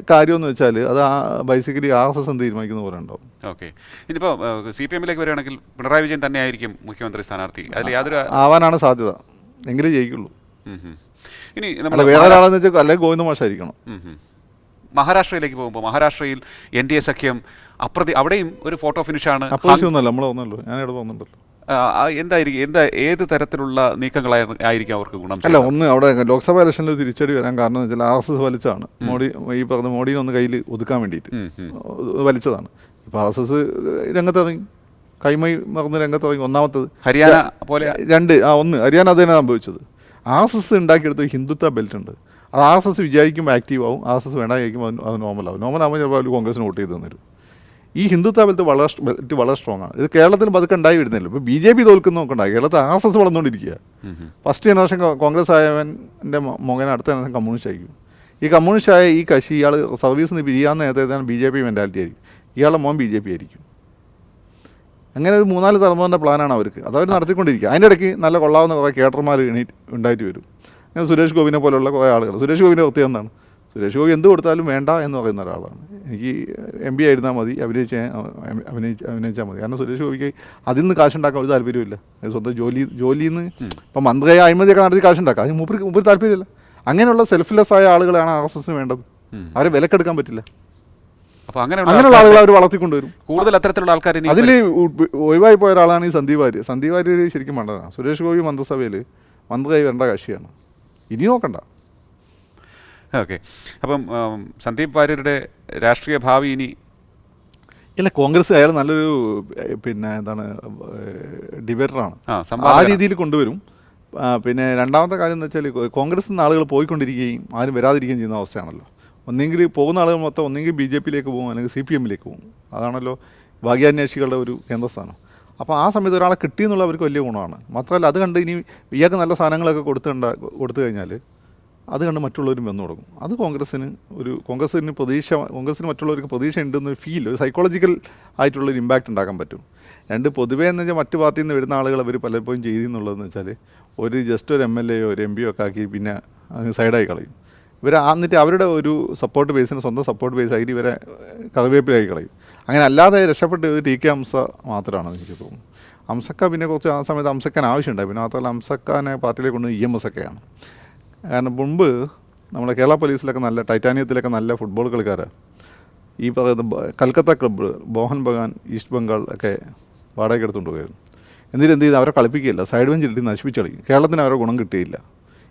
കാര്യമെന്ന് വെച്ചാൽ അത് ആ ബേസിക്കലി ആർ എസ് എസ് എന്ന് തീരുമാനിക്കുന്ന പോലെ ഉണ്ടാവും. ഓക്കെ. ഇനിയിപ്പോൾ സി പി എമ്മിലേക്ക് വരികയാണെങ്കിൽ പിണറായി വിജയൻ തന്നെ ആയിരിക്കും മുഖ്യമന്ത്രി സ്ഥാനാർത്ഥി. അതിൽ യാതൊരു ആവാനാണ് സാധ്യത. എങ്കിലേ ജയിക്കുള്ളൂ. ഇനി നമ്മൾ വേറെ ഒരാളെന്ന് വെച്ചാൽ അല്ലെങ്കിൽ ഗോവിന്ദ മാഷായിരിക്കണം. മഹാരാഷ്ട്രയിലേക്ക് പോകുമ്പോൾ മഹാരാഷ്ട്രയിൽ എൻ ഡി എ സഖ്യം അപ്രതി അവിടെയും ഒരു ഫോട്ടോ ഫിനിഷാണ് ഒന്നുമല്ല നമ്മൾ ഒന്നല്ലോ ഞാൻ ഇവിടെ തോന്നുന്നുണ്ടല്ലോ എന്തായിരിക്കും എന്താ ഏത് തരത്തിലുള്ള നീക്കങ്ങളായി ആയിരിക്കും അവർക്ക് ഗുണം അല്ല ഒന്ന് അവിടെ ലോക്സഭ ഇലക്ഷനിൽ തിരിച്ചടി വരാൻ കാരണം എന്ന് വെച്ചാൽ ആർ എസ് എസ് വലിച്ചാണ്. മോഡി ഈ പറഞ്ഞ മോഡിനെ ഒന്ന് കയ്യിൽ ഒതുക്കാൻ വേണ്ടിയിട്ട്. വലിച്ചതാണ്. ഇപ്പൊ ആർ എസ് എസ് രംഗത്തിറങ്ങി. കൈമൈ മറന്ന് രംഗത്തിറങ്ങി. ഒന്നാമത്തത് ഹരിയാന പോലെ രണ്ട് ആ ഒന്ന്. ഹരിയാന അത് തന്നെ സംഭവിച്ചത്. ആർ എസ് എസ് ഉണ്ടാക്കിയെടുത്ത ഹിന്ദുത്വ ബെൽറ്റ് ഉണ്ട്. അത് ആർ എസ് എസ് വിചാരിക്കുമ്പോൾ ആക്റ്റീവ് ആവും. ആർ എസ് എസ് വേണ്ടായിരിക്കും അത് നോർമലാവും നോർമലാകുമ്പോൾ ചിലപ്പോൾ അവർ കോൺഗ്രസിന് വോട്ട് ചെയ്ത് തരും ഈ ഹിന്ദുത്വ വളരെ സ്റ്റ് വളരെ സ്ട്രോങ് ആണ്. ഇത് കേരളത്തിൽ പതുക്കെ ഉണ്ടായി വരുന്നില്ല. ഇപ്പോൾ ബി ജെ പി തോൽക്കുന്ന നോക്കണ്ടായി കേരളത്തിൽ ആർ എസ് എസ് വളർന്നുകൊണ്ടിരിക്കുക. ഫസ്റ്റ് ജനറേഷൻ കോൺഗ്രസ് ആയവന്റെ മകൻ അടുത്ത ജനറേഷൻ കമ്മ്യൂണിസ്റ്റ് ആയിരിക്കും. ഈ കമ്മ്യൂണിസ്റ്റ് ആയ ഈ കക്ഷി ഇയാൾ സർവീസ് നിന്ന് പിരിയാൻ നേരത്തെ ബി ജെ പി മെന്റാലിറ്റി ആയിരിക്കും. ഇയാളുടെ മോൻ ബി ജെ പി ആയിരിക്കും. അങ്ങനെ ഒരു മൂന്നാൽ തലമുറന്റെ പ്ലാനാണ് അവർക്ക്. അത് അവർ നടത്തിക്കൊണ്ടിരിക്കുക. അതിന്റെ ഇടയ്ക്ക് നല്ല കൊള്ളാവുന്ന കുറേ കേട്ടർമാർ എണീറ്റ് ഉണ്ടായിട്ട് വരും. അങ്ങനെ സുരേഷ് ഗോപിനെ പോലുള്ള കുറേ ആളുകൾ. സുരേഷ് ഗോപിന്റെ പ്രത്യേകത എന്താണ്? സുരേഷ് ഗോപി എന്ത് കൊടുത്താലും വേണ്ട എന്ന് പറയുന്ന ഒരാളാണ്. എനിക്ക് എം പി ആയിരുന്നാൽ മതി അഭിനയിച്ച അഭിനയിച്ച് അഭിനയിച്ചാൽ മതി. കാരണം സുരേഷ് ഗോപിക്ക് അതിൽ നിന്ന് കാശുണ്ടാക്കാൻ ഒരു താല്പര്യമില്ല സ്വന്തം ജോലി ജോലിയിൽ നിന്ന് ഇപ്പം മന്ത്രിയായ അഴിമതിയൊക്കെ നടത്തി കാശുണ്ടാക്കാം. അതിന് മൂപ്പർക്ക് മൂപ്പർ താല്പര്യമില്ല. അങ്ങനെയുള്ള സെൽഫ്ലെസ് ആയ ആളുകളാണ് ആർ എസ് എസിന് വേണ്ടത്. അവരെ വിലക്കെടുക്കാൻ പറ്റില്ല. അപ്പോൾ അങ്ങനെയുള്ള ആളുകൾ അവർ വളർത്തിക്കൊണ്ടുവരും കൂടുതൽ അത്തരത്തിലുള്ള ആൾക്കാർ അതിൽ ഒഴിവായി പോയ ഒരാളാണ് ഈ സന്ദീപ് വാര്യർ. സന്ദീപ് വാര്യർ ശരിക്കും മണ്ടനാണ്. സുരേഷ് ഗോപി മന്ത്രിസഭയിൽ മന്ത്രിയായി വരേണ്ട കക്ഷിയാണ് ഇനി നോക്കണ്ട. ഓക്കെ. അപ്പം സന്ദീപ് വാര്യരുടെ രാഷ്ട്രീയ ഭാവി ഇനി ഇല്ല കോൺഗ്രസ് അയാൾ നല്ലൊരു പിന്നെ എന്താണ് ഡിബേറ്ററാണ് ആ, ആ രീതിയിൽ കൊണ്ടുവരും. പിന്നെ രണ്ടാമത്തെ കാര്യം എന്ന് വെച്ചാൽ കോൺഗ്രസ് നിന്ന് ആളുകൾ പോയിക്കൊണ്ടിരിക്കുകയും ആരും വരാതിരിക്കുകയും ചെയ്യുന്ന അവസ്ഥയാണല്ലോ. ഒന്നെങ്കിൽ പോകുന്ന ആളുകൾ മൊത്തം ഒന്നെങ്കിൽ ബി ജെ പിയിലേക്ക് പോകും അല്ലെങ്കിൽ സി പി എമ്മിലേക്ക് പോകും. അതാണല്ലോ ഭാഗ്യാന്വേഷികളുടെ ഒരു കേന്ദ്രസ്ഥാനം. അപ്പോൾ ആ സമയത്ത് ഒരാളെ കിട്ടിയെന്നുള്ള അവർക്ക് വലിയ ഗുണമാണ്. മാത്രമല്ല അത് കണ്ട് ഇനി ഇയാൾക്ക് നല്ല സാധനങ്ങളൊക്കെ കൊടുത്തിട്ടുണ്ട് കൊടുത്തു കഴിഞ്ഞാൽ അത് കണ്ട് മറ്റുള്ളവരും വന്നു തുടങ്ങും. അത് കോൺഗ്രസ്സിന് ഒരു കോൺഗ്രസ്സിന് പ്രതീക്ഷ കോൺഗ്രസ്സിന് മറ്റുള്ളവർക്ക് പ്രതീക്ഷ ഉണ്ടെന്നൊരു ഫീൽ ഒരു സൈക്കോളജിക്കൽ ആയിട്ടുള്ളൊരു ഇമ്പാക്റ്റ് ഉണ്ടാക്കാൻ പറ്റും. രണ്ട് പൊതുവേ എന്ന് വെച്ചാൽ മറ്റു പാർട്ടിയിൽ നിന്ന് വരുന്ന ആളുകൾ അവർ പലപ്പോഴും ചെയ്തു ചെയ്തെന്നുള്ളതെന്ന് വെച്ചാൽ ഒരു ജസ്റ്റ് ഒരു എം എൽ എയോ ഒരു എം ഒക്കെ ആക്കി പിന്നെ സൈഡായി കളയും. ഇവർ എന്നിട്ട് അവരുടെ ഒരു സപ്പോർട്ട് ബേസിന് സ്വന്തം സപ്പോർട്ട് ബേസ് ആയിട്ട് ഇവരെ കഥവേപ്പിലായി കളയും. അങ്ങനെ അല്ലാതെ രക്ഷപ്പെട്ട് ടി കെ ഹംസ മാത്രമാണ് എനിക്ക് തോന്നുന്നു അംസക്ക പിന്നെ കുറച്ച് ആ സമയത്ത് അംസക്കാൻ ആവശ്യമുണ്ടായി. പിന്നെ മാത്രമല്ല അംസക്കാനെ പാർട്ടിയിലേക്ക് കൊണ്ട് ഇ എം എസ് ഒക്കെയാണ്. കാരണം മുമ്പ് നമ്മുടെ കേരള പോലീസിലൊക്കെ നല്ല ടൈറ്റാനിയത്തിലൊക്കെ നല്ല ഫുട്ബോൾ കളിക്കാരാണ് ഈ പറയുന്ന കൽക്കത്ത ക്ലബ്ബ് മോഹൻ ബഗാൻ ഈസ്റ്റ് ബംഗാൾ ഒക്കെ വാടകയ്ക്ക് എടുത്തുകൊണ്ട് പോയിരുന്നു എന്നിട്ട് എന്ത് ചെയ്ത്? അവരെ കളിപ്പിക്കുകയില്ല. സൈഡ് ബെഞ്ചിലിട്ട് നശിപ്പിച്ചു കളിക്കും കേരളത്തിന് അവരെ ഗുണം കിട്ടിയില്ല.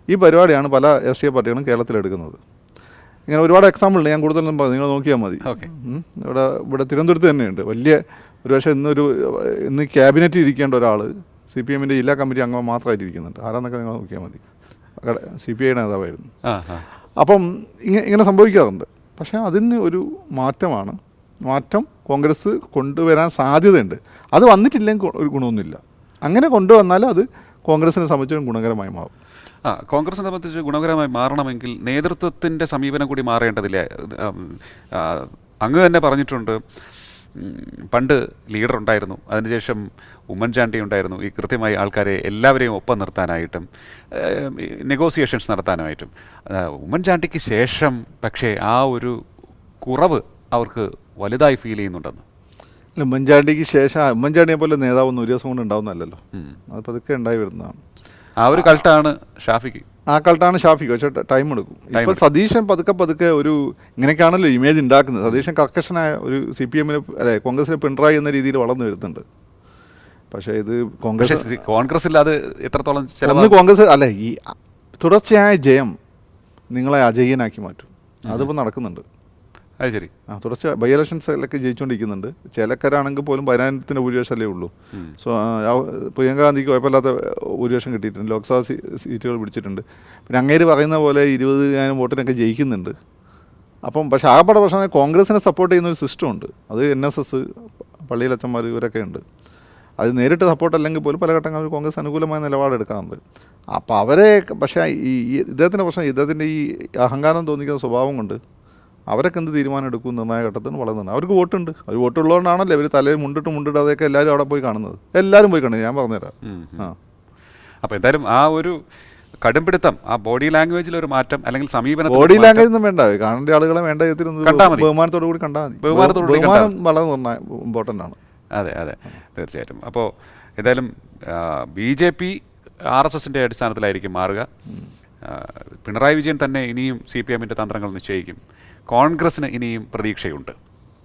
ഈ പരിപാടിയാണ് പല രാഷ്ട്രീയ പാർട്ടികളും കേരളത്തിലെടുക്കുന്നത് ഇങ്ങനെ ഒരുപാട് എക്സാമ്പിൾ ഉണ്ട്. ഞാൻ കൂടുതലൊന്നും പറഞ്ഞു നിങ്ങൾ നോക്കിയാൽ മതി. ഓക്കെ. ഇവിടെ ഇവിടെ തിരുവനന്തപുരത്ത് തന്നെയുണ്ട്. വലിയ ഒരു പക്ഷേ ഇന്നൊരു ഇന്ന് ക്യാബിനറ്റിൽ ഇരിക്കേണ്ട ഒരാൾ സി പി എമ്മിന്റെ ജില്ലാ കമ്മിറ്റി അംഗം മാത്രമായിട്ട് ഇരിക്കുന്നുണ്ട് ആരാന്നൊക്കെ നിങ്ങൾ നോക്കിയാൽ മതി. സി പി ഐയുടെ നേതാവായിരുന്നു. അപ്പം ഇങ്ങനെ ഇങ്ങനെ സംഭവിക്കാറുണ്ട്. പക്ഷേ അതിന് ഒരു മാറ്റമാണ്. മാറ്റം കോൺഗ്രസ് കൊണ്ടുവരാൻ സാധ്യതയുണ്ട്. അത് വന്നിട്ടില്ലെങ്കിൽ ഒരു ഗുണമൊന്നുമില്ല. അങ്ങനെ കൊണ്ടുവന്നാൽ അത് കോൺഗ്രസിനെ സംബന്ധിച്ചും ഗുണകരമായി മാറും. ആ കോൺഗ്രസിനെ സംബന്ധിച്ച് ഗുണകരമായി മാറണമെങ്കിൽ നേതൃത്വത്തിന്റെ സമീപനം കൂടി മാറേണ്ടതില്ലേ? അങ്ങ് തന്നെ പറഞ്ഞിട്ടുണ്ട്. പണ്ട് ലീഡർ ഉണ്ടായിരുന്നു. അതിനുശേഷം ഉമ്മൻചാണ്ടി ഉണ്ടായിരുന്നു. ഈ കൃത്യമായി ആൾക്കാരെ എല്ലാവരെയും ഒപ്പം നിർത്താനായിട്ടും നെഗോസിയേഷൻസ് നടത്താനായിട്ടും. ഉമ്മൻചാണ്ടിക്ക് ശേഷം പക്ഷേ ആ ഒരു കുറവ് അവർക്ക് വലുതായി ഫീൽ ചെയ്യുന്നുണ്ടെന്ന്. അല്ല ഉമ്മൻചാണ്ടിക്ക് ശേഷം ഉമ്മൻചാണ്ടിയെ പോലെ നേതാവൊന്നും ഒരു ദിവസം കൊണ്ട് ഉണ്ടാവുന്നതല്ലല്ലോ. ഉം. അത് പതുക്കെ ഉണ്ടായി വരുന്നതാണ്. ആ ഒരു കൾട്ടാണ് ഷാഫിക്ക്. ആ കൾട്ടാണ് ഷാഫിക്ക്. പക്ഷേ ടൈം എടുക്കും. ഇപ്പോൾ സതീശൻ പതുക്കെ പതുക്കെ ഒരു ഇങ്ങനെയൊക്കെയാണല്ലോ ഇമേജ് ഉണ്ടാക്കുന്നത് സതീശൻ കർക്കശനായ ഒരു സി പി എമ്മിന് അല്ലെ കോൺഗ്രസിലെ പിണറായി എന്ന രീതിയിൽ വളർന്നു വരുന്നുണ്ട്. പക്ഷേ ഇത് കോൺഗ്രസ് കോൺഗ്രസ് കോൺഗ്രസിൽ അത് എത്രത്തോളം ഒന്ന് കോൺഗ്രസ് അല്ല ഈ തുടർച്ചയായ ജയം നിങ്ങളെ അജയ്യനാക്കി മാറ്റും. അതിപ്പോൾ നടക്കുന്നുണ്ട്. അത് ശരി. ആ തുടർച്ച ബൈ ഇലക്ഷൻസിലൊക്കെ ജയിച്ചുകൊണ്ടിരിക്കുന്നുണ്ട്. ചേലക്കരാണെങ്കിൽ പോലും പതിനായിരത്തിന്റെ ഭൂരിപക്ഷമല്ലേ ഉള്ളൂ. സോ പ്രിയങ്ക ഗാന്ധിക്ക് കുഴപ്പമില്ലാത്ത ഭൂരിപക്ഷം കിട്ടിയിട്ടുണ്ട്. ലോക്സഭാ സീറ്റുകൾ പിടിച്ചിട്ടുണ്ട്. പിന്നെ അങ്ങേര് പറയുന്ന പോലെ ഇരുപതിനായിരം വോട്ടിനൊക്കെ ജയിക്കുന്നുണ്ട്. അപ്പം പക്ഷേ ആകപ്പാടെ പ്രശ്നം കോൺഗ്രസിനെ സപ്പോർട്ട് ചെയ്യുന്ന ഒരു സിസ്റ്റം ഉണ്ട്. അത് എൻ എസ് എസ് പള്ളിയിലച്ചന്മാർ ഇവരൊക്കെ ഉണ്ട്. അത് നേരിട്ട് സപ്പോർട്ട് അല്ലെങ്കിൽ പോലും പല ഘട്ടങ്ങളിൽ കോൺഗ്രസ് അനുകൂലമായ നിലപാടെടുക്കാറുണ്ട് അപ്പോൾ അവരെ പക്ഷേ ഈ ഇദ്ദേഹത്തിന്റെ പ്രശ്നം ഇദ്ദേഹത്തിന്റെ ഈ അഹങ്കാരം തോന്നിക്കുന്ന സ്വഭാവം കൊണ്ട് അവരൊക്കെ എന്ത് തീരുമാനം എടുക്കും നിർണായക ഘട്ടത്തിന് വളർന്നുണ്ട് അവർക്ക് വോട്ടുണ്ട്. അവർ വോട്ടുള്ളതുകൊണ്ടാണല്ലോ ഇവർ തലയിൽ മുണ്ടിട്ട് മുണ്ടിടാതെയൊക്കെ എല്ലാവരും അവിടെ പോയി കാണുന്നത്. എല്ലാവരും പോയി കാണുന്നത്. ഞാൻ പറഞ്ഞുതരാം. ആ. അപ്പോൾ എന്തായാലും ആ ഒരു കടുംപിടുത്തം ആ ബോഡി ലാംഗ്വേജിൽ ഒരു മാറ്റം അല്ലെങ്കിൽ സമീപനം ബോഡി. ലാംഗ്വേജ് ഒന്നും വേണ്ട. കാണേണ്ട ആളുകളെ വേണ്ട വിധത്തിൽ. ബഹുമാനത്തോടു കൂടി കണ്ടാൽ മതി. ബഹുമാനം വളരെ നിർണായ ഇമ്പോർട്ടന്റ് ആണ്. അതെ അതെ. തീർച്ചയായിട്ടും. അപ്പോൾ ഏതായാലും B J P R S എസിന്റെ അടിസ്ഥാനത്തിലായിരിക്കും മാറുക. പിണറായി വിജയൻ തന്നെ ഇനിയും സി പി എമ്മിന്റെ തന്ത്രങ്ങൾ നിശ്ചയിക്കും. കോൺഗ്രസിന് ഇനിയും പ്രതീക്ഷയുണ്ട്.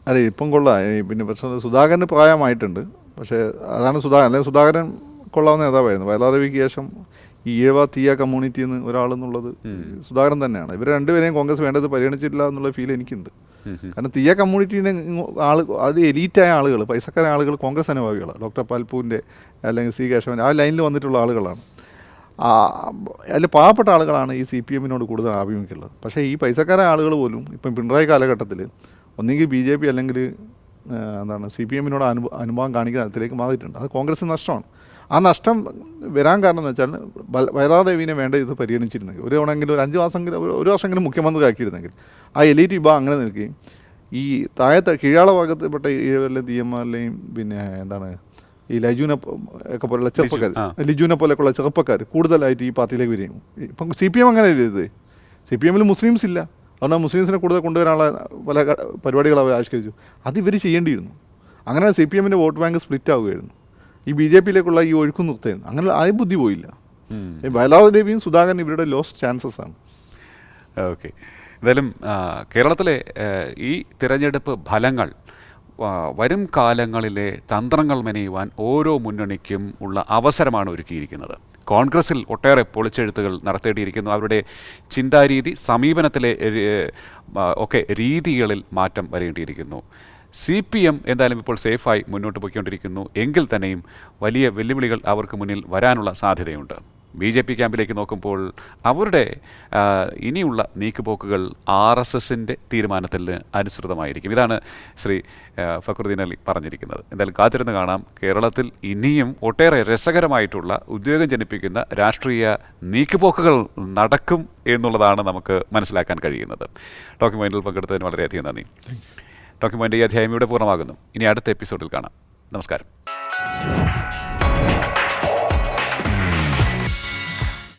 അതെ ഇപ്പം കൊള്ളാം. പിന്നെ പക്ഷേ സുധാകരന് പ്രായമായിട്ടുണ്ട്. പക്ഷേ അതാണ് സുധാകരൻ അല്ലെങ്കിൽ സുധാകരൻ കൊള്ളാവുന്ന നേതാവായിരുന്നു. വയലാറവിക്ക് ശേഷം ഈ ഈഴവ തീയ കമ്മ്യൂണിറ്റി എന്ന് ഒരാളെന്നുള്ളത് സുധാകരൻ തന്നെയാണ്. ഇവർ രണ്ടുപേരെയും കോൺഗ്രസ് വേണ്ടത് പരിഗണിച്ചിട്ടില്ല എന്നുള്ള ഫീൽ എനിക്കുണ്ട്. കാരണം തീയ കമ്മ്യൂണിറ്റീനെ ആൾ അത് എലീറ്റായ ആളുകൾ പൈസക്കാരായ ആളുകൾ കോൺഗ്രസ് അനുഭാവികളാണ്. ഡോക്ടർ പാൽപൂവിന്റെ അല്ലെങ്കിൽ സി കേശവൻ ആ ലൈനിൽ വന്നിട്ടുള്ള ആളുകളാണ്. അതിൽ പാവപ്പെട്ട ആളുകളാണ് ഈ സി പി എമ്മിനോട് കൂടുതൽ ആഭിമുഖ്യമുള്ളത്. പക്ഷേ ഈ പൈസക്കാരെ ആളുകൾ പോലും ഇപ്പം പിണറായി കാലഘട്ടത്തിൽ ഒന്നെങ്കിൽ ബി ജെ പി അല്ലെങ്കിൽ എന്താണ് സി പി എമ്മിനോട് അനുഭവ അനുഭവം കാണിക്കുന്ന തരത്തിലേക്ക് മാറിയിട്ടുണ്ട്. അത് കോൺഗ്രസ് നഷ്ടമാണ്. ആ നഷ്ടം വരാൻ കാരണം എന്ന് വെച്ചാൽ ബൽ- വേണ്ട ഇത് പരിഗണിച്ചിരുന്നെങ്കിൽ ഒരു തവണയെങ്കിലും ഒരു അഞ്ച് മാസമെങ്കിലും ഒരു- വർഷമെങ്കിലും മുഖ്യമന്ത്രി ആക്കിയിരുന്നെങ്കിൽ ആ എലീറ്റ് വിഭാഗം അങ്ങനെ നിൽക്കുകയും ഈ താഴത്തെ കീഴാള ഭാഗത്തിൽപ്പെട്ട എം തീയന്മാരിലെയും പിന്നെ എന്താണ് ഈ ലജുനെ പോ- ഒക്കെ പോലുള്ള ചെറുപ്പക്കാർ. ലിജുവിനെ പോലെയൊക്കെയുള്ള ചെറുപ്പക്കാർ കൂടുതലായിട്ട് ഈ പാർട്ടിയിലേക്ക് വരികയും ഇപ്പം സി പി എം അങ്ങനെ ചെയ്തത്. സി പി എമ്മിൽ മുസ്ലിംസ് ഇല്ല. അതുകൊണ്ട് മുസ്ലിംസിനെ കൂടുതൽ കൊണ്ടുവരാനുള്ള പല പരിപാടികൾ അവർ ആവിഷ്കരിച്ചു. അത് ഇവർ ചെയ്യേണ്ടിയിരുന്നു. അങ്ങനെ സി പി എമ്മിന്റെ വോട്ട് ബാങ്ക് സ്പ്ലിറ്റ് ആവുകയായിരുന്നു. ഈ ബി ജെ പിയിലേക്കുള്ള ഈ ഒഴുക്കും നിർത്തായിരുന്നു അങ്ങനെ ആ ബുദ്ധി പോയില്ല. ഉം. ഈ വയലാർ ദേവിയും സുധാകരൻ ഇവരുടെ ലോസ്റ്റ് ചാൻസസ് ആണ്. ഓക്കെ. എന്തായാലും കേരളത്തിലെ ഈ തിരഞ്ഞെടുപ്പ് ഫലങ്ങൾ വരും കാലങ്ങളിലെ തന്ത്രങ്ങൾ മെനയുവാൻ ഓരോ മുന്നണിക്കും ഉള്ള അവസരമാണ് ഒരുക്കിയിരിക്കുന്നത്. കോൺഗ്രസിൽ ഒട്ടേറെ പൊളിച്ചെഴുത്തുകൾ നടത്തേണ്ടിയിരിക്കുന്നു. അവരുടെ ചിന്താരീതി സമീപനത്തിലെ ഒക്കെ രീതികളിൽ മാറ്റം വരേണ്ടിയിരിക്കുന്നു. സി പി എം എന്തായാലും ഇപ്പോൾ സേഫായി മുന്നോട്ട് പോയിക്കൊണ്ടിരിക്കുന്നു. എങ്കിൽ തന്നെയും വലിയ വെല്ലുവിളികൾ അവർക്ക് മുന്നിൽ വരാനുള്ള സാധ്യതയുണ്ട്. ബി ജെ പി ക്യാമ്പിലേക്ക് നോക്കുമ്പോൾ അവരുടെ ഇനിയുള്ള നീക്കുപോക്കുകൾ ആർ എസ് എസിന്റെ തീരുമാനത്തിൽ അനുസൃതമായിരിക്കും. ഇതാണ് ശ്രീ ഫക്രുദ്ദീൻ അലി പറഞ്ഞിരിക്കുന്നത്. എന്തായാലും കാത്തിരുന്ന് കാണാം. കേരളത്തിൽ ഇനിയും ഒട്ടേറെ രസകരമായിട്ടുള്ള ഉദ്യോഗം ജനിപ്പിക്കുന്ന രാഷ്ട്രീയ നീക്കുപോക്കുകൾ നടക്കും എന്നുള്ളതാണ് നമുക്ക് മനസ്സിലാക്കാൻ കഴിയുന്നത്. ഡോക്യുമെന്റിൽ പങ്കെടുത്തതിന് വളരെയധികം നന്ദി. ഡോക്യുമെന്റ് ഈ അധ്യായം ഇവിടെ പൂർണമാകുന്നു. ഇനി അടുത്ത എപ്പിസോഡിൽ കാണാം. നമസ്കാരം.